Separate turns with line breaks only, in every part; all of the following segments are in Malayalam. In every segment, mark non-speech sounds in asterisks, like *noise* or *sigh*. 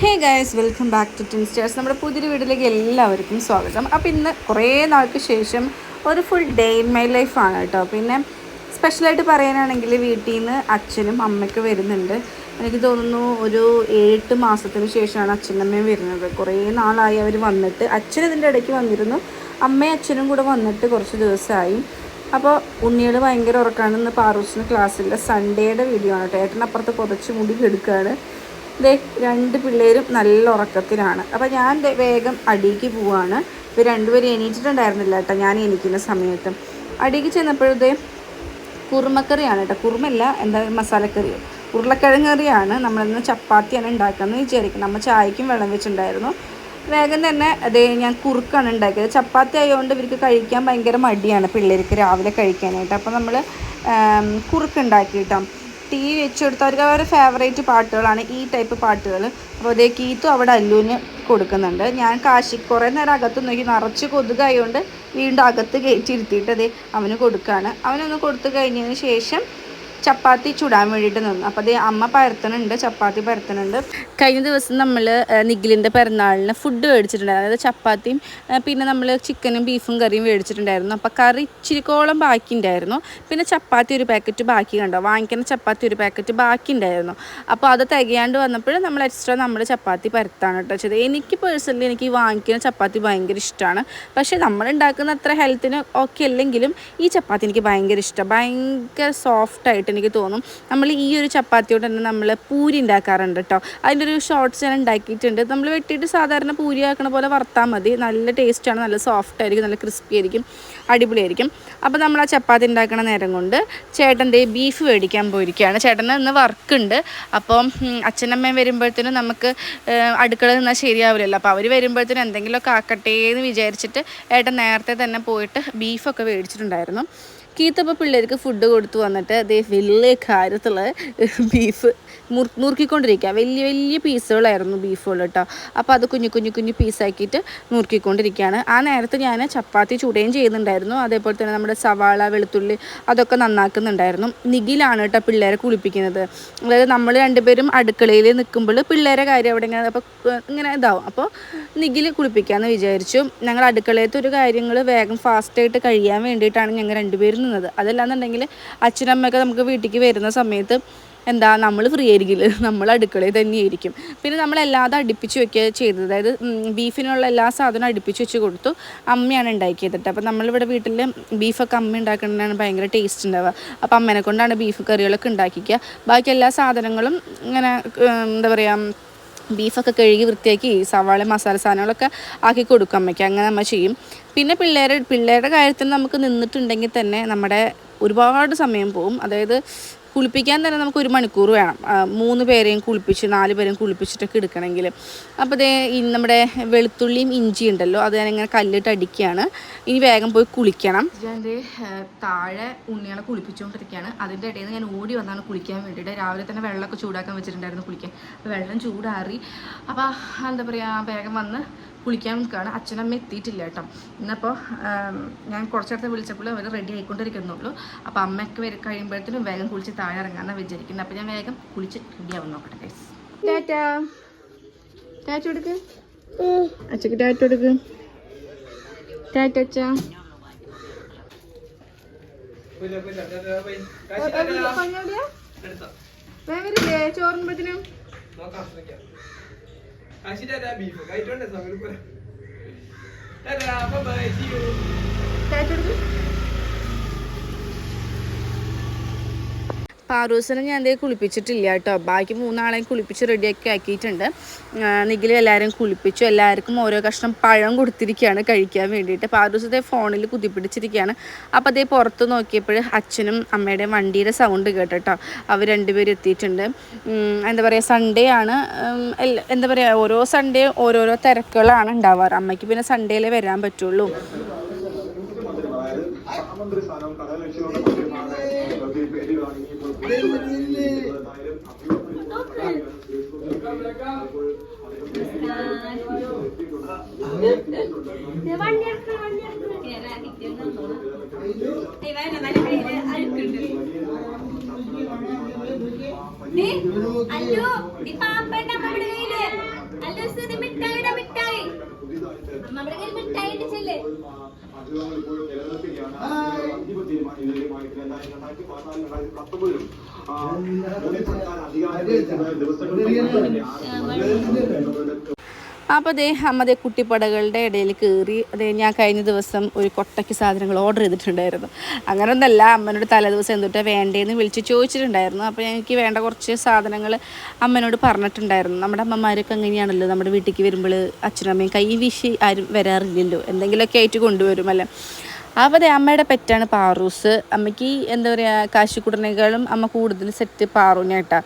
Hey guys welcome back to Twinsters നമ്മുടെ പുതിയ വീട്ടിലേക്ക് എല്ലാവർക്കും സ്വാഗതം. അപ്പോൾ ഇന്ന് കുറേ നാൾക്ക് ശേഷം ഒരു ഫുൾ ഡേ ഇൻ മൈ ലൈഫാണ് കേട്ടോ. പിന്നെ സ്പെഷ്യലായിട്ട് പറയാനാണെങ്കിൽ വീട്ടിൽ നിന്ന് അച്ഛനും അമ്മയ്ക്ക് വരുന്നുണ്ട്. എനിക്ക് തോന്നുന്നു ഒരു എട്ട് മാസത്തിന് ശേഷമാണ് അച്ഛനും അമ്മയും വരുന്നത്. കുറേ നാളായി അവർ വന്നിട്ട്. അച്ഛൻ ഇതിന്റെ ഇടയ്ക്ക് വന്നിരുന്നു. അമ്മയും അച്ഛനും കൂടെ വന്നിട്ട് കുറച്ച് ദിവസമായി. അപ്പോൾ ഉണ്ണികൾ ഭയങ്കര ഉറക്കാണെന്ന് പാറൂസിന് ക്ലാസ്സിലെ സൺഡേയുടെ വീഡിയോ ആണ് കേട്ടോ. ഏട്ടനപ്പുറത്ത് പുതച്ച് മുടി കെടുക്കുകയാണ് ദേ രണ്ട് പിള്ളേരും നല്ല ഉറക്കത്തിലാണ്. അപ്പോൾ ഞാൻ വേഗം അടിക്ക് പോവാണ്. ഇവർ രണ്ടുപേരും എണീറ്റിട്ടുണ്ടായിരുന്നില്ല കേട്ടോ ഞാൻ എണീക്കുന്ന സമയത്ത്. അടിക്ക് ചെന്നപ്പോഴത്തേ കുറുമക്കറിയാണ് കേട്ടോ. കുറുമല്ല എന്താ മസാലക്കറി? ഉരുളക്കിഴങ്ങ് കറിയാണ് നമ്മളിന്ന് ചപ്പാത്തിയാണ് ഉണ്ടാക്കുന്നത് വിചാരിക്കുന്നത് നമ്മൾ ചായക്കും വെള്ളം വെച്ചിട്ടുണ്ടായിരുന്നു. വേഗം തന്നെ അതേ ഞാൻ കുറുക്കാണ് ഉണ്ടാക്കിയത്. ചപ്പാത്തി ആയതുകൊണ്ട് ഇവർക്ക് കഴിക്കാൻ ഭയങ്കര മടിയാണ് പിള്ളേർക്ക് രാവിലെ കഴിക്കാനായിട്ട്. അപ്പോൾ നമ്മൾ കുറുക്ക് ഉണ്ടാക്കി കേട്ടോ ടി വി വെച്ച് കൊടുത്ത അവർക്ക് അവരുടെ ഫേവറേറ്റ് പാട്ടുകളാണ് ഈ ടൈപ്പ് പാട്ടുകൾ. അപ്പോൾ അതേ കീത്തും അവിടെ അല്ലുവിന് കൊടുക്കുന്നുണ്ട്. ഞാൻ കാശി കുറേ നേരം അകത്ത് നോക്കി നിറച്ച് കൊതുകായതുകൊണ്ട് വീണ്ടും അകത്ത് കയറ്റിയിരുത്തിയിട്ട് അതേ അവന് കൊടുക്കുകയാണ് അവനൊന്ന് കൊടുത്തു കഴിഞ്ഞതിന് ശേഷം ചപ്പാത്തി ചുടാൻ വേണ്ടിയിട്ട് നിന്നു. അപ്പോൾ അത് അമ്മ പരത്തണുണ്ട് ചപ്പാത്തി പരത്തണുണ്ട്. കഴിഞ്ഞ ദിവസം നമ്മൾ നിഖിലിന്റെ പിറന്നാളിന് ഫുഡ് മേടിച്ചിട്ടുണ്ടായിരുന്നു അതായത് ചപ്പാത്തിയും പിന്നെ നമ്മൾ ചിക്കനും ബീഫും കറിയും മേടിച്ചിട്ടുണ്ടായിരുന്നു. അപ്പോൾ കറി ഇച്ചിരിക്കോളം ബാക്കി ഉണ്ടായിരുന്നു പിന്നെ ചപ്പാത്തി ഒരു പാക്കറ്റ് ബാക്കി കണ്ടോ? വാങ്ങിക്കുന്ന ചപ്പാത്തി ഒരു പാക്കറ്റ് ബാക്കി ഉണ്ടായിരുന്നു അപ്പോൾ അത് തികയാണ്ട് വന്നപ്പോൾ നമ്മൾ എക്സ്ട്രാ നമ്മൾ ചപ്പാത്തി പരത്താണ് കേട്ടോ ചെയ്തത്. എനിക്ക് പേഴ്സണലി എനിക്ക് വാങ്ങിക്കുന്ന ചപ്പാത്തി ഭയങ്കര ഇഷ്ടമാണ് പക്ഷേ നമ്മൾ ഉണ്ടാക്കുന്ന അത്ര ഹെൽത്തിന് ഓക്കെ അല്ലെങ്കിലും ഈ ചപ്പാത്തി എനിക്ക് ഭയങ്കര ഇഷ്ടമാണ് ഭയങ്കര സോഫ്റ്റ് ആയിട്ട് എനിക്ക് തോന്നും. നമ്മൾ ഈ ഒരു ചപ്പാത്തിയോട് തന്നെ നമ്മൾ പൂരി ഉണ്ടാക്കാറുണ്ട് കേട്ടോ അതിന്റെ ഒരു ഷോർട്ട്സ് ഞാൻ ഉണ്ടാക്കിയിട്ടുണ്ട്. നമ്മൾ വെട്ടിയിട്ട് സാധാരണ പൂരി ആക്കണ പോലെ വറുത്താൽ മതി. നല്ല ടേസ്റ്റാണ് നല്ല സോഫ്റ്റ് ആയിരിക്കും. നല്ല ക്രിസ്പി ആയിരിക്കും. അടിപൊളിയായിരിക്കും. അപ്പോൾ നമ്മൾ ആ ചപ്പാത്തി ഉണ്ടാക്കണ നേരം കൊണ്ട് ചേട്ടന്റെ ബീഫ് മേടിക്കാൻ പോയിരിക്കുകയാണ്. ചേട്ടന് ഇന്ന് വർക്കുണ്ട് അപ്പോൾ അച്ഛനമ്മയും വരുമ്പോഴത്തേനും നമുക്ക് അടുക്കള നിന്നാൽ ശരിയാവില്ലല്ലോ. അപ്പോൾ അവർ വരുമ്പോഴത്തേനും എന്തെങ്കിലുമൊക്കെ ആക്കട്ടെ എന്ന് വിചാരിച്ചിട്ട് ഏട്ടൻ നേരത്തെ തന്നെ പോയിട്ട് ബീഫൊക്കെ മേടിച്ചിട്ടുണ്ടായിരുന്നു കീത്തപ്പോൾ പിള്ളേർക്ക് ഫുഡ് കൊടുത്തു വന്നിട്ട് അതേ വലിയ കാര്യത്തിൽ ബീഫ് നുറുക്കിക്കൊണ്ടിരിക്കുക വലിയ വലിയ പീസുകളായിരുന്നു ബീഫുകൾ കേട്ടോ. അപ്പോൾ അത് കുഞ്ഞു കുഞ്ഞു കുഞ്ഞു പീസാക്കിയിട്ട് നുറുക്കിക്കൊണ്ടിരിക്കുകയാണ് ആ നേരത്ത് ഞാൻ ചപ്പാത്തി ചുടുകയും ചെയ്യുന്നുണ്ടായിരുന്നു. അതേപോലെ തന്നെ നമ്മുടെ സവാള വെളുത്തുള്ളി അതൊക്കെ നന്നാക്കുന്നുണ്ടായിരുന്നു. നിഖിലാണ് കേട്ടോ പിള്ളേരെ കുളിപ്പിക്കുന്നത്. അതായത് നമ്മൾ രണ്ടുപേരും അടുക്കളയിൽ നിൽക്കുമ്പോൾ പിള്ളേരെ കാര്യം അവിടെ ഇങ്ങനെ അപ്പോൾ ഇങ്ങനെ ഇതാവും. അപ്പോൾ നിഖിൽ കുളിപ്പിക്കാമെന്ന് വിചാരിച്ചു. ഞങ്ങൾ അടുക്കളയത്തെ ഒരു കാര്യങ്ങൾ വേഗം ഫാസ്റ്റായിട്ട് കഴിയാൻ വേണ്ടിയിട്ടാണ് ഞങ്ങൾ രണ്ടുപേരും നിന്നത്. അതല്ലാന്നുണ്ടെങ്കിൽ അച്ഛനമ്മയൊക്കെ നമുക്ക് വീട്ടിലേക്ക് വരുന്ന സമയത്ത് എന്താ നമ്മൾ ഫ്രീ ആയിരിക്കില്ല. *laughs* നമ്മൾ അടുക്കളയിൽ തന്നെയായിരിക്കും പിന്നെ നമ്മളല്ലാതെ അടുപ്പിച്ച് വെക്കുക ചെയ്തത്. അതായത് ബീഫിനുള്ള എല്ലാ സാധനവും അടുപ്പിച്ച് വെച്ച് കൊടുത്തു അമ്മയാണ് ഉണ്ടാക്കിയത് കേട്ടോ അപ്പോൾ നമ്മളിവിടെ വീട്ടിൽ ബീഫൊക്കെ അമ്മ ഉണ്ടാക്കുന്നതാണ് ഭയങ്കര ടേസ്റ്റ് ഉണ്ടാവുക. അപ്പോൾ അമ്മേനെ കൊണ്ടാണ് ബീഫ് കറികളൊക്കെ ഉണ്ടാക്കിക്കുക. ബാക്കി എല്ലാ സാധനങ്ങളും ഇങ്ങനെ എന്താ പറയുക ബീഫൊക്കെ കഴുകി വൃത്തിയാക്കി സവാള മസാല സാധനങ്ങളൊക്കെ ആക്കി കൊടുക്കും അമ്മയ്ക്ക്. അങ്ങനെ നമ്മൾ ചെയ്യും. പിന്നെ പിള്ളേരെ പിള്ളേരുടെ കാര്യത്തിൽ നമുക്ക് നിന്നിട്ടുണ്ടെങ്കിൽ തന്നെ നമ്മുടെ ഒരുപാട് സമയം പോവും. അതായത് കുളിപ്പിക്കാൻ തന്നെ നമുക്ക് ഒരു മണിക്കൂർ വേണം. മൂന്ന് പേരെയും കുളിപ്പിച്ച് നാല് പേരെയും കുളിപ്പിച്ചിട്ടൊക്കെ എടുക്കണമെങ്കിൽ. അപ്പോൾ ഈ നമ്മുടെ വെളുത്തുള്ളിയും ഇഞ്ചി ഉണ്ടല്ലോ അത് ഞാനിങ്ങനെ കല്ലിട്ട് അടിക്കുകയാണ്. ഇനി വേഗം പോയി കുളിക്കണം. ഞാൻ താഴെ ഉണ്ണികളെ കുളിപ്പിച്ചുകൊണ്ടിരിക്കുകയാണ്. അതിന്റെ ഇടയിൽ ഞാൻ ഓടി വന്നാണ് കുളിക്കാൻ വേണ്ടിയിട്ട്. രാവിലെ തന്നെ വെള്ളമൊക്കെ ചൂടാക്കാൻ വെച്ചിട്ടുണ്ടായിരുന്നു കുളിക്കാൻ. അപ്പോൾ വെള്ളം ചൂടാറി. അപ്പോൾ എന്താ പറയുക വേഗം വന്ന് കുളിക്കാൻ നിൽക്കുകയാണ്. അച്ഛനമ്മ എത്തിയിട്ടില്ല കേട്ടോ. ഇന്നപ്പോൾ ഞാൻ കുറച്ചിടത്ത് വിളിച്ചപ്പോൾ അവർ റെഡി ആയിക്കൊണ്ടിരിക്കുന്നുള്ളൂ. അപ്പോൾ അമ്മയ്ക്ക് വരെ കഴിയുമ്പോഴത്തേനും വേഗം കുളിച്ച് താഴെ ഇറങ്ങാമെന്നാണ് വിചാരിക്കുന്നത് അപ്പോൾ ഞാൻ വേഗം കുളിച്ച് റെഡി ആവാൻ നോക്കട്ടെ ഗൈസ് ടാറ്റാ. ടാറ്റ എടുക്ക്. അച്ഛക്ക് ടാറ്റ എടുക്ക്. ടാറ്റ അച്ഛാ. വേഗരില്ലേ ചോറുമ്പത്തിനും ടാറ്റ എടുക്ക്. പാറൂസിനെ ഞാൻ എന്തേ കുളിപ്പിച്ചിട്ടില്ല കേട്ടോ. ബാക്കി മൂന്നാളെയും കുളിപ്പിച്ച് റെഡിയാക്കി ആക്കിയിട്ടുണ്ട്. നിഖിൽ എല്ലാവരും കുളിപ്പിച്ചു. എല്ലാവർക്കും ഓരോ കഷ്ണം പഴം കൊടുത്തിരിക്കുകയാണ് കഴിക്കാൻ വേണ്ടിയിട്ട്. പാറൂസത്തെ ഫോണിൽ കുത്തിപ്പിടിച്ചിരിക്കുകയാണ് അപ്പോൾ അതേ പുറത്ത് നോക്കിയപ്പോൾ അച്ഛനും അമ്മയുടെയും വണ്ടിയുടെ സൗണ്ട് കേട്ടോ അവർ രണ്ടുപേരും എത്തിയിട്ടുണ്ട്. എന്താ പറയുക സൺഡേ ആണ്. എന്താ പറയുക ഓരോ സൺഡേ ഓരോരോ തിരക്കുകളാണ് ഉണ്ടാവാറ്. അമ്മയ്ക്ക് പിന്നെ സൺഡേയിലേ വരാൻ പറ്റുള്ളൂ.
അല്ലോ ഈ പാമ്പന്റെ നമ്മുടെ മിഠായി
പുതിയതായിട്ട്
നമ്മുടെ കയ്യിൽ മിഠായി ഇടിച്ചില്ലേ
മാധ്യമങ്ങൾ ഇപ്പോഴും നിലനിർത്തുകയാണ് അന്തിമ തീരുമാനം ഇതുവരെയുമായിട്ട് രണ്ടായിരത്തി രണ്ടായിരത്തി പതിനാല് രണ്ടായിരത്തി പത്തൊമ്പതിലും മോദി സർക്കാർ അധികാരത്തിൽ ദിവസങ്ങളിൽ
അപ്പോൾ അതേ അമ്മതേ കുട്ടിപ്പടകളുടെ ഇടയിൽ കയറി അതേ ഞാൻ കഴിഞ്ഞ ദിവസം ഒരു കൊട്ടയ്ക്ക് സാധനങ്ങൾ ഓർഡർ ചെയ്തിട്ടുണ്ടായിരുന്നു. അങ്ങനെ ഒന്നല്ല അമ്മനോട് തലേദിവസം എന്തുട്ടാ വേണ്ടേന്ന് വിളിച്ച് ചോദിച്ചിട്ടുണ്ടായിരുന്നു. അപ്പോൾ എനിക്ക് വേണ്ട കുറച്ച് സാധനങ്ങൾ അമ്മനോട് പറഞ്ഞിട്ടുണ്ടായിരുന്നു. നമ്മുടെ അമ്മമാരൊക്കെ അങ്ങനെയാണല്ലോ നമ്മുടെ വീട്ടിലേക്ക് വരുമ്പോൾ അച്ഛനും അമ്മയും കൈ വീശി ആരും വരാറില്ലല്ലോ. എന്തെങ്കിലുമൊക്കെ ആയിട്ട് കൊണ്ടുവരുമല്ലോ അപ്പോൾ അമ്മയുടെ പെറ്റാണ് പാറൂസ്. അമ്മയ്ക്ക് എന്താ പറയുക കാശിക്കുടനേക്കാളും അമ്മ കൂടുതൽ സെറ്റ് പാറൂനായിട്ടാ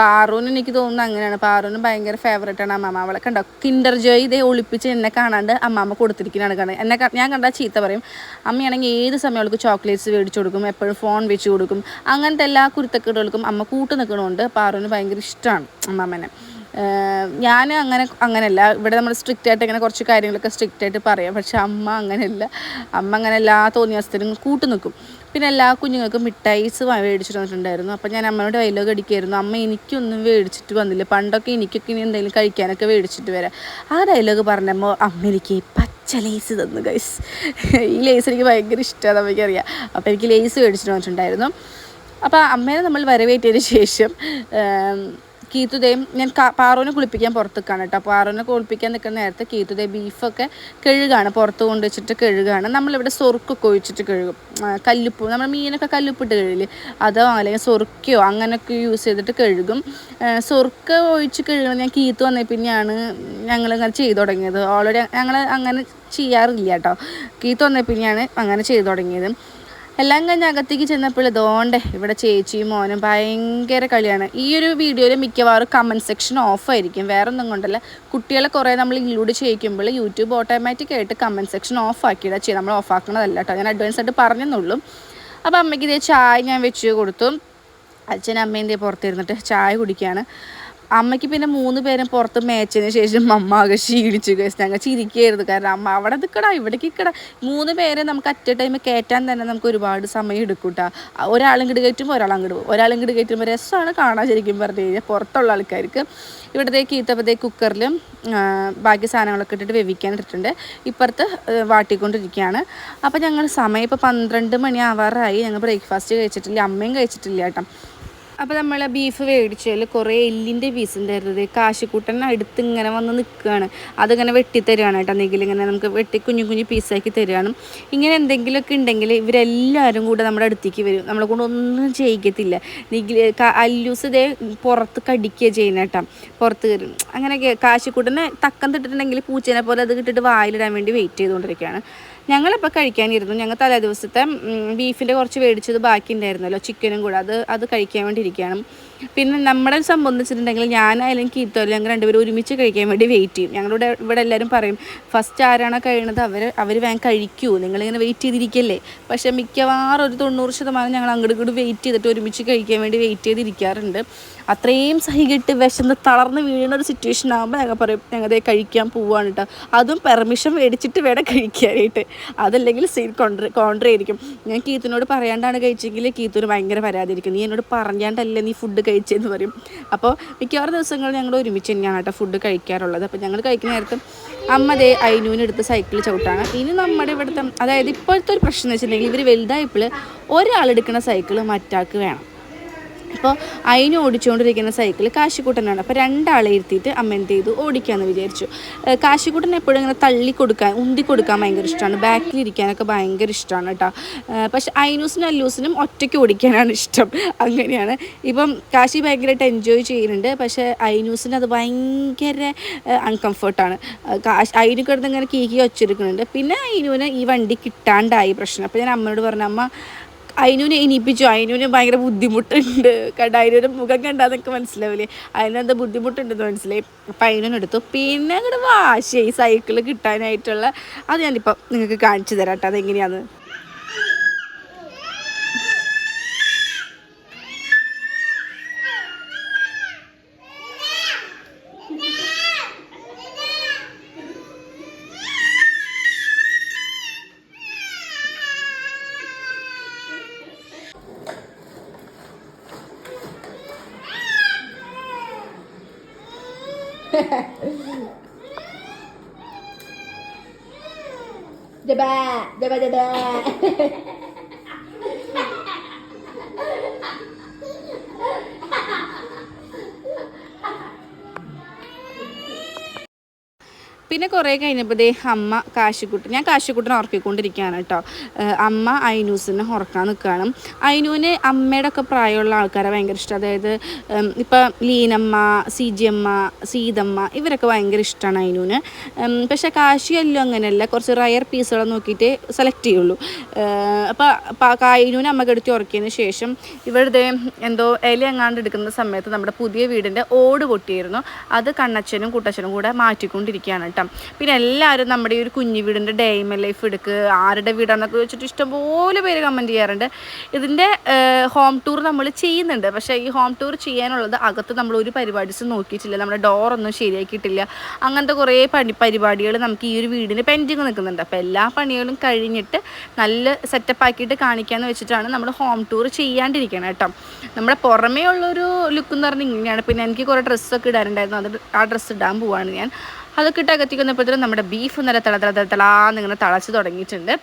പാറൂന് എനിക്ക് തോന്നുന്നു അങ്ങനെയാണ്. പാറൂന് ഭയങ്കര ഫേവറേറ്റ് ആണ് അമ്മ അവളെ കണ്ടോ കിൻഡർ ജോയ് ഇതേ ഒളിപ്പിച്ച് എന്നെ കാണാണ്ട് അമ്മാമ്മ കൊടുത്തിരിക്കുന്നതാണ് കാണുന്നത് എന്നെ ഞാൻ കണ്ടാൽ ചീത്ത പറയും. അമ്മയാണെങ്കിൽ ഏത് സമയം അവൾക്ക് ചോക്ലേറ്റ്സ് മേടിച്ചു കൊടുക്കും എപ്പോഴും ഫോൺ വെച്ച് കൊടുക്കും. അങ്ങനത്തെ എല്ലാ കുരുത്തക്കേടുകൾക്കും അമ്മ കൂട്ട് നിൽക്കണമുണ്ട് പാറൂന് ഭയങ്കര ഇഷ്ടമാണ് അമ്മാമ്മനെ ഞാൻ അങ്ങനെ അങ്ങനെയല്ല. ഇവിടെ നമ്മൾ സ്ട്രിക്റ്റ് ആയിട്ട് ഇങ്ങനെ കുറച്ച് കാര്യങ്ങളൊക്കെ സ്ട്രിക്റ്റ് ആയിട്ട് പറയാം. പക്ഷേ അമ്മ അങ്ങനെയല്ല. അമ്മ അങ്ങനെ എല്ലാ തോന്നിയവസ്ഥയിലും കൂട്ടു നിൽക്കും പിന്നെ എല്ലാ കുഞ്ഞുങ്ങൾക്കും മിഠായിസ് മേടിച്ചിട്ട് വന്നിട്ടുണ്ടായിരുന്നു. അപ്പം ഞാൻ അമ്മയുടെ ഡയലോഗ് അടിക്കായിരുന്നു അമ്മ എനിക്കൊന്നും മേടിച്ചിട്ട് വന്നില്ല. പണ്ടൊക്കെ എനിക്കൊക്കെ ഇനി എന്തെങ്കിലും കഴിക്കാനൊക്കെ മേടിച്ചിട്ട് വരാം. ആ ഡയലോഗ് പറഞ്ഞപ്പോൾ അമ്മ എനിക്ക് പച്ച ലേസ് തന്നു ഗൈസ് ഈ ലേസ് എനിക്ക് ഭയങ്കര ഇഷ്ടമാണ് നമുക്കറിയാം അപ്പോൾ എനിക്ക് ലേസ് മേടിച്ചിട്ട് വന്നിട്ടുണ്ടായിരുന്നു. അപ്പോൾ അമ്മേനെ നമ്മൾ വരവേറ്റതിന് ശേഷം കീത്തുതയും ഞാൻ പാറോനെ കുളിപ്പിക്കാൻ പുറത്തേക്കാണ് കേട്ടോ. പാറുവിനെ കുളിപ്പിക്കാൻ നിൽക്കുന്ന നേരത്തെ കീത്തുതേ ബീഫൊക്കെ കഴുകാണ് പുറത്ത് കൊണ്ട് വെച്ചിട്ട് കഴുകാണ്. നമ്മളിവിടെ സൊറുക്കൊക്കെ ഒഴിച്ചിട്ട് കഴുകും. കല്ലുപ്പ് നമ്മൾ മീനൊക്കെ കല്ലുപ്പിട്ട് കഴുകില്ലേ? അതോ അല്ലെങ്കിൽ സൊറുക്കയോ അങ്ങനെയൊക്കെ യൂസ് ചെയ്തിട്ട് കഴുകും. സ്വർക്ക ഒഴിച്ച് കഴുകണം ഞാൻ കീത്ത് വന്നേ പിന്നെയാണ് ഞങ്ങൾ അങ്ങനെ ചെയ്തു തുടങ്ങിയത്. ഓൾറെഡി ഞങ്ങൾ അങ്ങനെ ചെയ്യാറില്ല കേട്ടോ. കീത്ത് വന്നേ പിന്നെയാണ് അങ്ങനെ ചെയ്തു തുടങ്ങിയത്. എല്ലാം കഴിഞ്ഞ് അകത്തേക്ക് ചെന്നപ്പോൾ ഇതോണ്ടേ ഇവിടെ ചേച്ചിയും മോനും ഭയങ്കര കളിയാണ്. ഈ ഒരു വീഡിയോയിൽ മിക്കവാറും കമന്റ് സെക്ഷൻ ഓഫ് ആയിരിക്കും. വേറെ ഒന്നും കൊണ്ടല്ല. കുട്ടികളെ കുറേ നമ്മൾ ഇൻക്ലൂഡ് ചെയ്യിക്കുമ്പോൾ യൂട്യൂബ് ഓട്ടോമാറ്റിക് ആയിട്ട് കമന്റ് സെക്ഷൻ ഓഫ് ആക്കിയിടാ ചെയ്യും. നമ്മൾ ഓഫ് ആക്കണതല്ല കേട്ടോ ഞാൻ അഡ്വാൻസ് ആയിട്ട് പറഞ്ഞെന്നുള്ളൂ. അപ്പോൾ അമ്മയ്ക്ക് ഇതേ ചായ ഞാൻ വെച്ച് കൊടുത്തു. അച്ഛനും അമ്മയും ഇതേ പുറത്തിരുന്നിട്ട് ചായ കുടിക്കുകയാണ് അമ്മയ്ക്ക് പിന്നെ മൂന്ന് പേരും പുറത്ത് മേച്ചതിന് ശേഷം അമ്മ ആകെ ക്ഷീണിച്ചു കേസ് ഞങ്ങൾ ചിരിക്കുകയായിരുന്നു. കാരണം അമ്മ അവിടെ നിൽക്കടാ ഇവിടേക്ക് ഇക്കടാ മൂന്ന് പേരെ നമുക്ക് അറ്റ് ടൈം കയറ്റാൻ തന്നെ നമുക്ക് ഒരുപാട് സമയം എടുക്കും കേട്ടോ ഒരാളും ഇങ്ങോട്ട് കയറ്റുമ്പോൾ ഒരാൾ അങ്ങോട്ട് പോകും. ഇങ്ങോട്ട് കയറ്റുമ്പോൾ രസമാണ് കാണാൻ ശരിക്കും പറഞ്ഞു കഴിഞ്ഞാൽ പുറത്തുള്ള ആൾക്കാർക്ക്. ഇവിടത്തേക്ക് ഈത്തപ്പത്തേ കുക്കറിലും ബാക്കി സാധനങ്ങളൊക്കെ ഇട്ടിട്ട് വെവിക്കാൻ ഇട്ടിട്ടുണ്ട്. ഇപ്പുറത്ത് വാട്ടിക്കൊണ്ടിരിക്കുകയാണ്. അപ്പോൾ ഞങ്ങൾ സമയം ഇപ്പോൾ പന്ത്രണ്ട് മണി ആവാറായി. ഞങ്ങൾ ബ്രേക്ക്ഫാസ്റ്റ് കഴിച്ചിട്ടില്ല അമ്മയും കഴിച്ചിട്ടില്ല കേട്ടോ അപ്പോൾ നമ്മൾ ബീഫ് മേടിച്ചതിൽ കുറേ എല്ലിന്റെ പീസ് ഉണ്ടായിരുന്നത് കാശിക്കൂട്ടൻ അടുത്ത് ഇങ്ങനെ വന്ന് നിൽക്കുകയാണ് അതിങ്ങനെ വെട്ടിത്തരുകയാണ് കേട്ടോ എന്തെങ്കിലും ഇങ്ങനെ നമുക്ക് വെട്ടി കുഞ്ഞു കുഞ്ഞു പീസാക്കി തരുകയാണ് ഇങ്ങനെ എന്തെങ്കിലുമൊക്കെ ഉണ്ടെങ്കിൽ ഇവരെല്ലാവരും കൂടെ നമ്മുടെ അടുത്തേക്ക് വരും. നമ്മളെ കൊണ്ട് ഒന്നും ചെയ്യിക്കത്തില്ല. നിഖിൽ അല്ലൂസ് ഇതേ പുറത്ത് കടിക്കുക ചെയ്യുന്ന കേട്ടോ. പുറത്ത് കയറും. അങ്ങനെയൊക്കെ കാശിക്കൂട്ടനെ തക്കം തിട്ടിട്ടുണ്ടെങ്കിൽ പൂച്ചേനെ പോലെ അത് കിട്ടിയിട്ട് വായിലിടാൻ വേണ്ടി വെയിറ്റ് ചെയ്തുകൊണ്ടിരിക്കുകയാണ്. ഞങ്ങളിപ്പോൾ കഴിക്കാനിരുന്നു. ഞങ്ങൾ തലേ ദിവസത്തെ ബീഫിന്റെ കുറച്ച് മേടിച്ചത് ബാക്കി ഉണ്ടായിരുന്നല്ലോ ചിക്കനും കൂടെ. അത് അത് കഴിക്കാൻ വേണ്ടി ഇരിക്കുകയാണ്. പിന്നെ നമ്മുടെ സംബന്ധിച്ചിട്ടുണ്ടെങ്കിൽ ഞാനായാലും കീത്തോലും ഞങ്ങൾ രണ്ടുപേരും ഒരുമിച്ച് കഴിക്കാൻ വേണ്ടി വെയിറ്റ് ചെയ്യും. ഞങ്ങളുടെ ഇവിടെ എല്ലാവരും പറയും ഫസ്റ്റ് ആരാണോ കഴിയണത് അവർ അവർ വേഗം കഴിക്കൂ. നിങ്ങളിങ്ങനെ വെയിറ്റ് ചെയ്തിരിക്കല്ലേ? പക്ഷേ മിക്കവാറും ഒരു തൊണ്ണൂറ് ശതമാനം ഞങ്ങൾ അങ്ങോട്ട് ഇങ്ങോട്ട് വെയിറ്റ് ചെയ്തിട്ട് ഒരുമിച്ച് കഴിക്കാൻ വേണ്ടി വെയിറ്റ് ചെയ്തിരിക്കാറുണ്ട്. അത്രയും സഹികെട്ട് വിശന്ന് തളർന്ന് വീഴുന്ന ഒരു സിറ്റുവേഷൻ ആകുമ്പോൾ ഞങ്ങൾ പറയും ഞങ്ങൾ ദേ കഴിക്കാൻ പോവുകയാണ് കേട്ടോ അതും പെർമിഷൻ മേടിച്ചിട്ട് വേണം കഴിക്കാനായിട്ട്. അതല്ലെങ്കിൽ സീൻ കോൺട്ര കോൺട്രയായിരിക്കും ഞാൻ കീത്തിനോട് പറയാണ്ടാണ് കഴിച്ചെങ്കിൽ കീത്തിന് ഭയങ്കര പരാതിയായിരിക്കും. നീ എന്നോട് പറഞ്ഞാണ്ടല്ലേ നീ ഫുഡ് കഴിച്ചതെന്ന് പറയും. അപ്പോൾ മിക്കവാറും ദിവസങ്ങൾ ഞങ്ങൾ ഒരുമിച്ച് തന്നെയാണ് കേട്ടോ ഫുഡ് കഴിക്കാറുള്ളത്. അപ്പോൾ ഞങ്ങൾ കഴിക്കുന്ന നേരത്ത് അമ്മ ദേ അയിനൂനെടുത്ത് സൈക്കിൾ ചവിട്ടാണ്. ഇനി നമ്മുടെ ഇവിടുത്തെ അതായത് ഇപ്പോഴത്തെ ഒരു പ്രശ്നം എന്ന് വെച്ചിട്ടുണ്ടെങ്കിൽ ഇവർ വലുതായപ്പോൾ ഒരാളെടുക്കുന്ന സൈക്കിൾ മറ്റാൾക്ക് വേണം. അപ്പോൾ അതിന് ഓടിച്ചുകൊണ്ടിരിക്കുന്ന സൈക്കിൾ കാശിക്കൂട്ടനാണ്. അപ്പോൾ രണ്ടാളെ ഇരുത്തിയിട്ട് അമ്മ എന്ത് ചെയ്തു? ഓടിക്കാമെന്ന് വിചാരിച്ചു. കാശിക്കൂട്ടൻ എപ്പോഴും ഇങ്ങനെ തള്ളി കൊടുക്കാൻ ഉന്തി കൊടുക്കാൻ ഭയങ്കര ഇഷ്ടമാണ് ബാക്കിൽ ഇരിക്കാനൊക്കെ ഭയങ്കര ഇഷ്ടമാണ് കേട്ടോ പക്ഷേ ഐനൂസിനും അല്ലൂസിനും ഒറ്റയ്ക്ക് ഓടിക്കാനാണ് ഇഷ്ടം. അങ്ങനെയാണ്. ഇപ്പം കാശി ഭയങ്കരമായിട്ട് എൻജോയ് ചെയ്യുന്നുണ്ട്. പക്ഷേ ഐനൂസിന് അത് ഭയങ്കര അൺകംഫർട്ടാണ് കാശ് അതിന് കിടന്ന് ഇങ്ങനെ കീക്കി വച്ചിരിക്കുന്നുണ്ട്. പിന്നെ അയിനുവിന് ഈ വണ്ടി കിട്ടാണ്ടായി പ്രശ്നം. അപ്പോൾ ഞാൻ അമ്മയോട് പറഞ്ഞു അമ്മ അതിനൂനെ ഇനിയിപ്പിച്ചു അതിനൂന് ഭയങ്കര ബുദ്ധിമുട്ടുണ്ട്. കണ്ട അതിനൊരു മുഖം കണ്ടാൽ നിങ്ങൾക്ക് മനസ്സിലാവില്ലേ? അതിനെന്താ ബുദ്ധിമുട്ടുണ്ടെന്ന് മനസ്സിലായി? അപ്പം അതിനൊന്നെടുത്തു പിന്നെ അങ്ങോട്ട് വാശിയായി സൈക്കിൾ കിട്ടാനായിട്ടുള്ള അത് ഞാനിപ്പോൾ നിങ്ങൾക്ക് കാണിച്ചു തരാം കേട്ടോ അതെങ്ങനെയാന്ന്. 拜拜拜拜 കുറേ കഴിഞ്ഞപ്പോൾ ദേ അമ്മ കാശിക്കുട്ടൻ ഞാൻ കാശിക്കുട്ടനെ ഉറക്കിക്കൊണ്ടിരിക്കുകയാണ് കേട്ടോ. അമ്മ ഐനൂസിനെ ഉറക്കാൻ നിൽക്കുകയാണ്. ഐനൂന് അമ്മയുടെ ഒക്കെ പ്രായമുള്ള ആൾക്കാരെ ഭയങ്കര ഇഷ്ടം. അതായത് ഇപ്പം ലീനമ്മ സി ജി അമ്മ സീതമ്മ ഇവരൊക്കെ ഭയങ്കര ഇഷ്ടമാണ് ഐനൂന്. പക്ഷേ കാശി എല്ലാം അങ്ങനെയല്ല. കുറച്ച് റയർ പീസുകളെ നോക്കിയിട്ട് സെലക്ട് ചെയ്യുള്ളൂ. അപ്പോൾ ഐനൂന് അമ്മ കെടുത്തി ഉറക്കിയതിന് ശേഷം ഇവരുടെ എന്തോ ഇല എങ്ങാണ്ട് എടുക്കുന്ന സമയത്ത് നമ്മുടെ പുതിയ വീടിന്റെ ഓട് പൊട്ടിയിരുന്നു. അത് കണ്ണച്ചനും കുട്ടച്ചനും കൂടെ മാറ്റിക്കൊണ്ടിരിക്കുകയാണ് കേട്ടോ. പിന്നെ എല്ലാവരും നമ്മുടെ ഈ ഒരു കുഞ്ഞു വീടിന്റെ ഡേമ ലൈഫ് എടുക്ക് ആരുടെ വീടാണെന്നൊക്കെ വെച്ചിട്ട് ഇഷ്ടംപോലെ പേര് കമന്റ് ചെയ്യാറുണ്ട്. ഇതിന്റെ ഹോം ടൂർ നമ്മൾ ചെയ്യുന്നുണ്ട്. പക്ഷേ ഈ ഹോം ടൂർ ചെയ്യാനുള്ളത് അകത്ത് നമ്മൾ ഒരു പരിപാടിസ് നോക്കിയിട്ടില്ല. നമ്മുടെ ഡോറൊന്നും ശരിയാക്കിയിട്ടില്ല. അങ്ങനത്തെ കുറേ പണി പരിപാടികൾ നമുക്ക് ഈ ഒരു വീടിന് പെൻഡിങ് നിൽക്കുന്നുണ്ട്. അപ്പോൾ എല്ലാ പണികളും കഴിഞ്ഞിട്ട് നല്ല സെറ്റപ്പ് ആക്കിയിട്ട് കാണിക്കാമെന്ന് വെച്ചിട്ടാണ് നമ്മൾ ഹോം ടൂർ ചെയ്യാണ്ടിരിക്കണം കേട്ടോ. നമ്മുടെ പുറമേ ഉള്ളൊരു ലുക്ക് എന്ന് പറഞ്ഞാൽ ഇങ്ങനെയാണ്. പിന്നെ എനിക്ക് കുറേ ഡ്രസ്സൊക്കെ ഇടാനുണ്ടായിരുന്നു. അത് ആ ഡ്രസ്സ് ഇടാൻ പോവാണ് ഞാൻ. അതൊക്കെ ഇട്ട് അകത്തേക്ക് വന്നപ്പോഴത്തേനും നമ്മുടെ ബീഫ് നല്ല തള തള തള തളാന്ന് ഇങ്ങനെ തളച്ച് തുടങ്ങിയിട്ടുണ്ട്.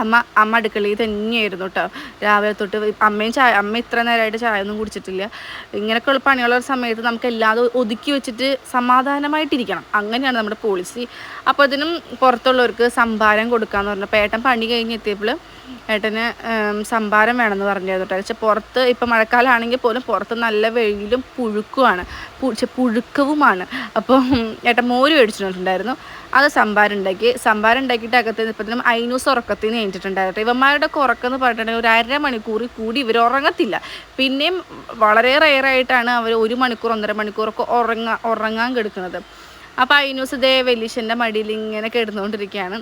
അമ്മ അമ്മ അടുക്കളയിൽ തന്നെയായിരുന്നു കേട്ടോ രാവിലെ തൊട്ട് അമ്മയും ചായ അമ്മ ഇത്ര നേരമായിട്ട് ചായ ഒന്നും കുടിച്ചിട്ടില്ല. ഇങ്ങനെയൊക്കെയുള്ള പണിയുള്ള സമയത്ത് നമുക്ക് എല്ലാതും ഒതുക്കി വെച്ചിട്ട് സമാധാനമായിട്ടിരിക്കണം. അങ്ങനെയാണ് നമ്മുടെ പോളിസി അപ്പോൾ ഇതിനും പുറത്തുള്ളവർക്ക് സംഭാരം കൊടുക്കാന്ന് പറഞ്ഞപ്പോൾ ഏട്ടൻ പണി കഴിഞ്ഞ് എത്തിയപ്പോൾ ഏട്ടന് സംഭാരം വേണമെന്ന് പറഞ്ഞായിരുന്നു കേട്ടോ പക്ഷെ പുറത്ത് ഇപ്പം മഴക്കാലമാണെങ്കിൽ പോലും പുറത്ത് നല്ല വെയിലും പുഴുക്കുമാണ് പുഴുക്കവുമാണ്. അപ്പം ഏട്ടൻ മോര് മേടിച്ചിട്ടുണ്ടായിരുന്നു. അത് സംഭാരം ഉണ്ടാക്കി. സംഭാരം ഉണ്ടാക്കിയിട്ട് അകത്ത് ഇപ്പത്തിനും ഐനൂസ് ഉറക്കത്തിന് കഴിഞ്ഞിട്ടുണ്ടായിരുന്നു ഇവന്മാരുടെ ഉറക്കം എന്ന് പറഞ്ഞിട്ടുണ്ടെങ്കിൽ ഒരു അര മണിക്കൂർ കൂടി ഇവർ ഉറങ്ങത്തില്ല. പിന്നെയും വളരെ റെയറായിട്ടാണ് അവർ ഒരു മണിക്കൂർ ഒന്നര മണിക്കൂറൊക്കെ ഉറങ്ങാ ഉറങ്ങാൻ കിടക്കുന്നത്. അപ്പോൾ ഐനൂസ് ഇതേ വലിയച്ഛന്റെ മടിയിൽ ഇങ്ങനെ കിടന്നുകൊണ്ടിരിക്കുകയാണ്.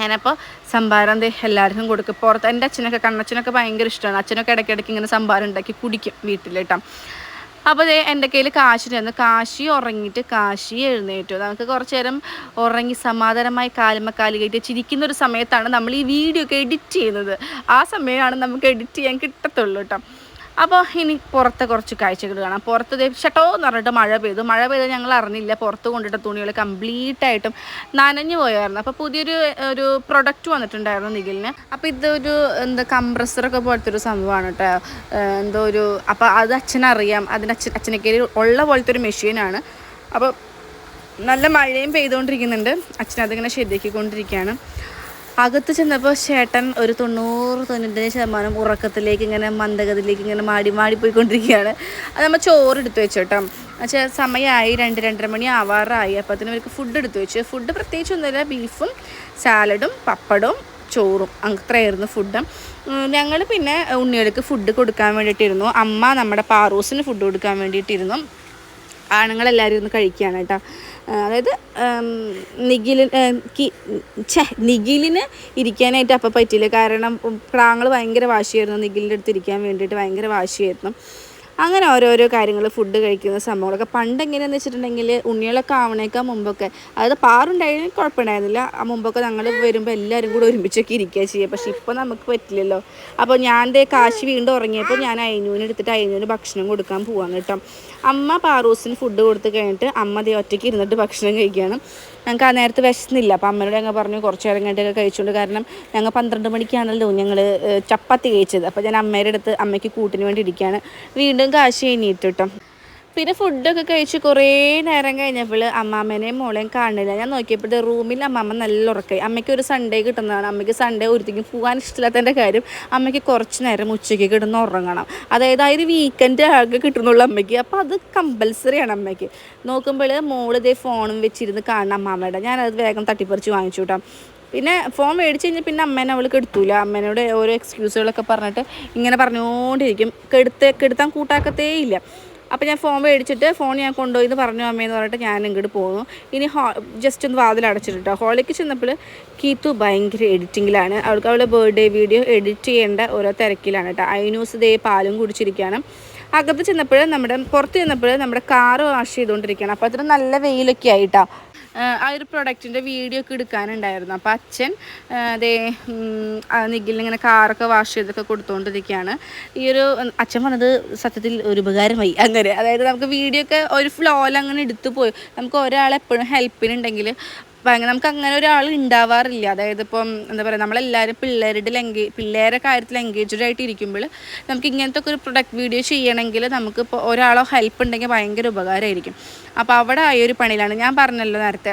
ഞാനപ്പോൾ സംഭാരം എന്ത് എല്ലാവർക്കും കൊടുക്കും. പുറത്ത് എന്റെ അച്ഛനൊക്കെ കണ്ണച്ചനൊക്കെ ഭയങ്കര ഇഷ്ടമാണ് അച്ഛനൊക്കെ ഇടയ്ക്കിടയ്ക്ക് ഇങ്ങനെ സംഭാരം ഉണ്ടാക്കി കുടിക്കും വീട്ടിൽ കേട്ടോ. അപ്പോൾ ദേ എന്റെ കയ്യിൽ കാശിനായിരുന്നു കാശി ഉറങ്ങിയിട്ട് കാശി എഴുന്നേറ്റു. നമുക്ക് കുറച്ച് നേരം ഉറങ്ങി സമാധാനമായി കാലുമക്കാലി കയറ്റി ചിരിക്കുന്ന ഒരു സമയത്താണ് നമ്മൾ ഈ വീഡിയോ ഒക്കെ എഡിറ്റ് ചെയ്യുന്നത്. ആ സമയമാണ് നമുക്ക് എഡിറ്റ് ചെയ്യാൻ കിട്ടത്തുള്ളൂ കേട്ടോ. അപ്പോൾ ഇനി പുറത്തെ കുറച്ച് കാഴ്ചകൾ കാണാം. പുറത്ത് ഷട്ടോ എന്ന് പറഞ്ഞിട്ട് മഴ പെയ്തു. മഴ പെയ്ത് ഞങ്ങൾ അറിഞ്ഞില്ല. പുറത്ത് കൊണ്ടിട്ട തുണികൾ കംപ്ലീറ്റ് ആയിട്ടും നനഞ്ഞു പോയായിരുന്നു. അപ്പോൾ പുതിയൊരു ഒരു പ്രൊഡക്റ്റ് വന്നിട്ടുണ്ടായിരുന്നു നിഖിലിന്. അപ്പോൾ ഇതൊരു എന്താ കംപ്രസറൊക്കെ പോലത്തെ ഒരു സംഭവമാണ് കേട്ടോ. എന്തോ ഒരു അപ്പോൾ അത് അച്ഛനറിയാം അതിന് അച്ഛൻ അച്ഛനൊക്കെ ഉള്ള പോലത്തെ ഒരു മെഷീനാണ് അപ്പോൾ നല്ല മഴയും പെയ്തുകൊണ്ടിരിക്കുന്നുണ്ട്. അച്ഛനതിങ്ങനെ ശരിയാക്കിക്കൊണ്ടിരിക്കുകയാണ്. അകത്ത് ചെന്നപ്പോൾ ചേട്ടൻ ഒരു തൊണ്ണൂറ് തൊണ്ണൂറ്റഞ്ച് ശതമാനം ഉറക്കത്തിലേക്ക് ഇങ്ങനെ മന്ദഗതിയിലേക്ക് ഇങ്ങനെ മാടി മാടി പോയിക്കൊണ്ടിരിക്കുകയാണ്. അത് നമ്മൾ ചോറ് എടുത്തു വെച്ചു കേട്ടോ. പക്ഷേ സമയമായി രണ്ട് രണ്ടര മണി ആവാറായി. അപ്പോൾ അതിന് അവർക്ക് ഫുഡ് എടുത്തു വെച്ചു. ഫുഡ് പ്രത്യേകിച്ച് ഒന്നുമില്ല. ബീഫും സാലഡും പപ്പടവും ചോറും. അത്രയായിരുന്നു ഫുഡ് ഞങ്ങൾ പിന്നെ ഉണ്ണികൾക്ക് ഫുഡ് കൊടുക്കാൻ വേണ്ടിയിട്ടിരുന്നു. അമ്മ നമ്മുടെ പാറൂസിന് ഫുഡ് കൊടുക്കാൻ വേണ്ടിയിട്ടിരുന്നു. ആണുങ്ങളെല്ലാവരും ഇരുന്ന് കഴിക്കുകയാണ് കേട്ടോ. അതായത് ഛേ നിഖിലിന് ഇരിക്കാനായിട്ട് അപ്പം പറ്റിയില്ല. കാരണം പ്രാങ്ങൾ ഭയങ്കര വാശിയായിരുന്നു നിഖിലിന്റെ അടുത്ത് ഇരിക്കാൻ വേണ്ടിയിട്ട്. ഭയങ്കര വാശിയായിരുന്നു. അങ്ങനെ ഓരോരോ കാര്യങ്ങൾ ഫുഡ് കഴിക്കുന്ന സംഭവങ്ങളൊക്കെ. പണ്ട് എങ്ങനെയാണെന്ന് വെച്ചിട്ടുണ്ടെങ്കിൽ ഉണ്ണികളൊക്കെ ആവണേക്കാൾ മുമ്പൊക്കെ. അതായത് പാറുണ്ടായിരുന്നെങ്കിൽ കുഴപ്പമുണ്ടായിരുന്നില്ല. ആ മുമ്പൊക്കെ ഞങ്ങൾ വരുമ്പോൾ എല്ലാവരും കൂടെ ഒരുമിച്ചൊക്കെ ഇരിക്കുക ചെയ്യുക പക്ഷേ ഇപ്പോൾ നമുക്ക് പറ്റില്ലല്ലോ. അപ്പോൾ ഞാൻ കാശി വീണ്ടും ഉറങ്ങിയപ്പോൾ ഞാൻ അയിനൂന് എടുത്തിട്ട് അയിനൂന് ഭക്ഷണം കൊടുക്കാൻ പോവാണ് കേട്ടോ. അമ്മ പാറൂസിന് ഫുഡ് കൊടുത്ത് കഴിഞ്ഞിട്ട് അമ്മ ദേ ഒറ്റയ്ക്ക് ഇരുന്നിട്ട് ഭക്ഷണം കഴിക്കുകയാണ് ഞങ്ങൾക്ക് ആ നേരത്തെ വിശന്നില്ല. അപ്പം അമ്മയോട് ഞങ്ങൾ പറഞ്ഞു കുറച്ച് നേരം കഴിഞ്ഞിട്ടൊക്കെ കഴിച്ചുകൊണ്ട് കാരണം ഞങ്ങൾ പന്ത്രണ്ട് മണിക്കാണല്ലോ ഞങ്ങൾ ചപ്പാത്തി കഴിച്ചത്. അപ്പോൾ ഞാൻ അമ്മയുടെ അടുത്ത് അമ്മയ്ക്ക് കൂട്ടിന് വേണ്ടി ഇരിക്കുകയാണ് വീണ്ടും കാശ് കഴിഞ്ഞിട്ട് പിന്നെ ഫുഡൊക്കെ കഴിച്ച് കുറേ നേരം കഴിഞ്ഞപ്പോൾ അമ്മാമ്മേനെയും മോളെയും കാണില്ല. ഞാൻ നോക്കിയപ്പോൾ റൂമിൽ അമ്മാമ്മ നല്ല ഉറക്കായി. അമ്മയ്ക്ക് ഒരു സൺഡേ കിട്ടുന്നതാണ്. അമ്മയ്ക്ക് സൺഡേ ഒരുത്തേക്കും പോകാൻ ഇഷ്ടമില്ലാത്തതിന്റെ കാര്യം അമ്മയ്ക്ക് കുറച്ച് നേരം ഉച്ചയ്ക്ക് കിടന്ന് ഉറങ്ങണം. അതായത് ആ ഒരു വീക്കെൻഡ് ആകെ കിട്ടുന്നുള്ളൂ അമ്മയ്ക്ക്. അപ്പോൾ അത് കമ്പൽസറിയാണ് അമ്മയ്ക്ക്. നോക്കുമ്പോൾ മോൾ ഫോണും വെച്ചിരുന്ന് കാണണം അമ്മാമ്മയുടെ ഞാനത് വേഗം തട്ടിപ്പറിച്ച് വാങ്ങിച്ചു കേട്ടോ പിന്നെ ഫോൺ മേടിച്ച് കഴിഞ്ഞാൽ പിന്നെ അമ്മേനെ അവൾ കെടുത്തൂല അമ്മേനോട് ഓരോ എക്സ്ക്യൂസുകളൊക്കെ പറഞ്ഞിട്ട് ഇങ്ങനെ പറഞ്ഞുകൊണ്ടിരിക്കും കെടുത്ത് കെടുത്താൻ കൂട്ടാക്കത്തേ ഇല്ല. അപ്പോൾ ഞാൻ ഫോൺ മേടിച്ചിട്ട് ഫോൺ ഞാൻ കൊണ്ടുപോയി എന്ന് പറഞ്ഞു അമ്മയെന്ന് പറഞ്ഞിട്ട് ഞാൻ ഇങ്ങോട്ട് പോന്നു. ഇനി ഹോ ജസ്റ്റ് ഒന്ന് വാതിൽ അടച്ചിട്ടോ ഹോളിലേക്ക് ചെന്നപ്പോൾ കീത്തു ഭയങ്കര എഡിറ്റിങ്ങിലാണ് അവൾക്ക് അവളുടെ ബർത്ത്ഡേ വീഡിയോ എഡിറ്റ് ചെയ്യേണ്ട ഓരോ തിരക്കിലാണ് കേട്ടോ. ഐനൂസ് ദേ പാലും കുടിച്ചിരിക്കുകയാണ് അകത്ത് ചെന്നപ്പോൾ നമ്മുടെ പുറത്ത് ചെന്നപ്പോൾ നമ്മുടെ കാറ് വാഷ് ചെയ്തുകൊണ്ടിരിക്കുകയാണ് അപ്പോൾ അതിന് നല്ല വെയിലൊക്കെ ആയിട്ടാ. ആ ഒരു പ്രൊഡക്റ്റിന്റെ വീഡിയോ ഒക്കെ എടുക്കാനുണ്ടായിരുന്നു. അപ്പോൾ അച്ഛൻ അതേ നിഖിലിങ്ങനെ കാറൊക്കെ വാഷ് ചെയ്തൊക്കെ കൊടുത്തുകൊണ്ടിരിക്കുകയാണ് ഈ ഒരു അച്ഛൻ പറഞ്ഞത് സത്യത്തിൽ ഒരു ഉപകാരമായി അങ്ങനെ അതായത് നമുക്ക് വീഡിയോ ഒക്കെ ഒരു ഫ്ലോയിൽ അങ്ങനെ എടുത്തു പോയി. നമുക്ക് ഒരാളെപ്പോഴും ഹെൽപ്പിനുണ്ടെങ്കിൽ ഭയങ്കര നമുക്ക് അങ്ങനെ ഒരാൾ ഉണ്ടാവാറില്ല അതായത് ഇപ്പം എന്താ പറയുക നമ്മളെല്ലാവരും പിള്ളേരുടെ ലംഗേ പിള്ളേരെ കാര്യത്തിൽ എൻഗേജ്ഡ് ആയിട്ട് ഇരിക്കുമ്പോൾ നമുക്ക് ഇങ്ങനത്തെ ഒക്കെ ഒരു പ്രൊഡക്റ്റ് വീഡിയോ ചെയ്യണമെങ്കിൽ നമുക്ക് ഇപ്പോൾ ഒരാളോ ഹെൽപ്പ് ഉണ്ടെങ്കിൽ ഭയങ്കര ഉപകാരമായിരിക്കും. അപ്പോൾ അവിടെ ആ ഒരു പണിയിലാണ്. ഞാൻ പറഞ്ഞല്ലോ നേരത്തെ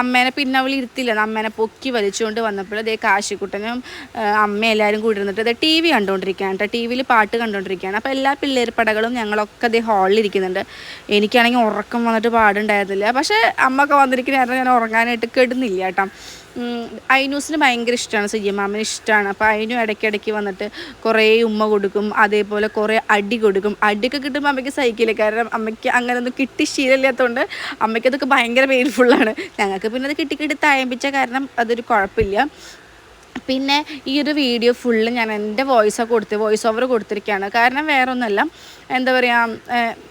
അമ്മേനെ പിന്നെ അവൾ ഇരുത്തില്ല. അമ്മേനെ പൊക്കി വലിച്ചുകൊണ്ട് വന്നപ്പോൾ അതേ കാശിക്കുട്ടനും അമ്മ എല്ലാവരും കൂടി ഇരുന്നിട്ട് അതേ ടി വി കണ്ടുകൊണ്ടിരിക്കുകയാണ് കേട്ടോ ടി വിയിൽ പാട്ട് കണ്ടുകൊണ്ടിരിക്കുകയാണ് അപ്പോൾ എല്ലാ പിള്ളേർ പടകളും ഞങ്ങളൊക്കെ അതേ ഹാളിൽ ഇരിക്കുന്നുണ്ട്. എനിക്കാണെങ്കിൽ ഉറക്കം വന്നിട്ട് പാടുണ്ടായിരുന്നില്ല. പക്ഷേ അമ്മ ഒക്കെ വന്നിരിക്കുന്ന ഞാൻ ഉറങ്ങാനായിട്ട് കെടുന്നില്ല കേട്ടോ. ഐനൂസിന് ഭയങ്കര ഇഷ്ടമാണ് സയ്യമാമന് ഇഷ്ടമാണ് അപ്പോൾ അതിനും ഇടയ്ക്കിടയ്ക്ക് വന്നിട്ട് കുറേ ഉമ്മ കൊടുക്കും അതേപോലെ കുറേ അടി കൊടുക്കും. അടിയൊക്കെ കിട്ടുമ്പോൾ അമ്മയ്ക്ക് സഹിക്കില്ല. കാരണം അമ്മയ്ക്ക് അങ്ങനെ ഒന്നും കിട്ടി ശീലമില്ലാത്തതുകൊണ്ട് അമ്മയ്ക്ക് അതൊക്കെ ഭയങ്കര പെയിൻഫുള്ളാണ് ഞങ്ങൾക്ക് പിന്നെ അത് കിട്ടി കിട്ടി തയമ്പിച്ച കാരണം അതൊരു കുഴപ്പമില്ല. പിന്നെ ഈ ഒരു വീഡിയോ ഫുള്ള് ഞാൻ എന്റെ വോയിസ് കൊടുത്ത് വോയിസ് ഓവർ കൊടുത്തിരിക്കുകയാണ്. കാരണം വേറൊന്നുമല്ല. എന്താ പറയുക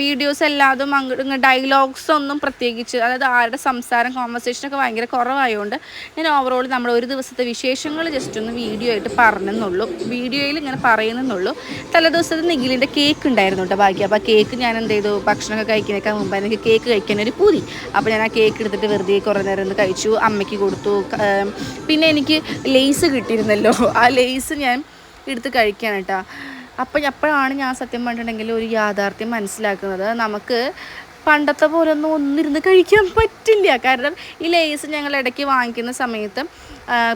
വീഡിയോസ് എല്ലാതും അങ്ങോട്ട് ഡയലോഗ്സ് ഒന്നും പ്രത്യേകിച്ച് അതായത് ആരുടെ സംസാരം കോൺവെർസേഷനൊക്കെ ഭയങ്കര കുറവായതുകൊണ്ട് ഞാൻ ഓവറോൾ നമ്മൾ ഒരു ദിവസത്തെ വിശേഷങ്ങൾ ജസ്റ്റ് ഒന്ന് വീഡിയോ ആയിട്ട് പറഞ്ഞെന്നുള്ളൂ. വീഡിയോയിൽ ഇങ്ങനെ പറയുന്നെന്നുള്ളൂ. തലേദിവസത്തെ നിഖിലിന്റെ കേക്ക് ഉണ്ടായിരുന്നു കേട്ടോ ബാക്കി അപ്പോൾ കേക്ക് ഞാൻ എന്ത് ചെയ്തു? ഭക്ഷണമൊക്കെ കഴിക്കുന്നതിനേക്കാൾ മുമ്പ് എനിക്ക് കേക്ക് കഴിക്കാൻ ഒരു പൂതി. അപ്പോൾ ഞാൻ ആ കേക്ക് എടുത്തിട്ട് വെറുതെ കുറേ നേരം ഒന്ന് കഴിച്ചു. അമ്മയ്ക്ക് കൊടുത്തു. പിന്നെ എനിക്ക് ലേസ് കിട്ടിയിരുന്നല്ലോ. ആ ലേസ് ഞാൻ എടുത്ത് കഴിക്കാൻ അപ്പം അപ്പോഴാണ് ഞാൻ സത്യം പറഞ്ഞിട്ടുണ്ടെങ്കിൽ ഒരു യാഥാർത്ഥ്യം മനസ്സിലാക്കുന്നത്? നമുക്ക് പണ്ടത്തെ പോലെ ഒന്നും ഒന്നിരുന്ന് കഴിക്കാൻ പറ്റില്ല. കാരണം ഈ ലേസ് ഞങ്ങൾ ഇടയ്ക്ക് വാങ്ങിക്കുന്ന സമയത്ത്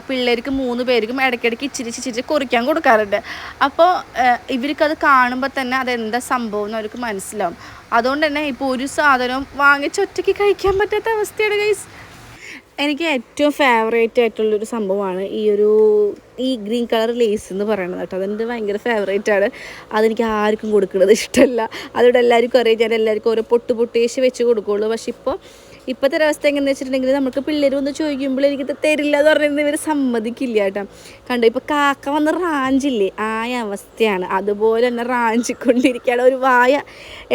പിള്ളേർക്ക് മൂന്ന് പേർക്കും ഇടയ്ക്കിടയ്ക്ക് ഇച്ചിരി ഇച്ചിരി കുറിക്കാൻ കൊടുക്കാറുണ്ട്. അപ്പോൾ ഇവർക്കത് കാണുമ്പോൾ തന്നെ അതെന്താ സംഭവം എന്ന് അവർക്ക് മനസ്സിലാവും. അതുകൊണ്ട് തന്നെ ഇപ്പോൾ ഒരു സാധനവും വാങ്ങിച്ച് ഒറ്റയ്ക്ക് കഴിക്കാൻ പറ്റാത്ത അവസ്ഥയാണ് ഗൈസ് എനിക്ക് ഏറ്റവും ഫേവറേറ്റ് ആയിട്ടുള്ളൊരു സംഭവമാണ് ഈ ഒരു ഈ ഗ്രീൻ കളർ ലേസ് എന്ന് പറയുന്നത് കേട്ടോ. അതെന്റെ ഭയങ്കര ഫേവറേറ്റ് ആണ്. അതെനിക്ക് ആർക്കും കൊടുക്കുന്നത് ഇഷ്ടമല്ല. അതോടെ എല്ലാവർക്കും അറിയാം. ഞാൻ എല്ലാവർക്കും ഓരോ പൊട്ട് പൊട്ടേശ് വെച്ച് കൊടുക്കുകയുള്ളൂ പക്ഷെ ഇപ്പോൾ ഇപ്പോഴത്തെ ഒരവസ്ഥ എങ്ങനെയെന്ന് വെച്ചിട്ടുണ്ടെങ്കിൽ നമുക്ക് പിള്ളേർ വന്ന് ചോദിക്കുമ്പോൾ എനിക്ക് തരില്ല എന്ന് പറയുന്നത് ഇവർ സമ്മതിക്കില്ല കേട്ടോ. കണ്ടോ ഇപ്പോൾ കാക്ക വന്ന് റാഞ്ചില്ലേ ആയ അവസ്ഥയാണ്. അതുപോലെ തന്നെ റാഞ്ചിക്കൊണ്ടിരിക്കുകയാണ് ഒരു വായ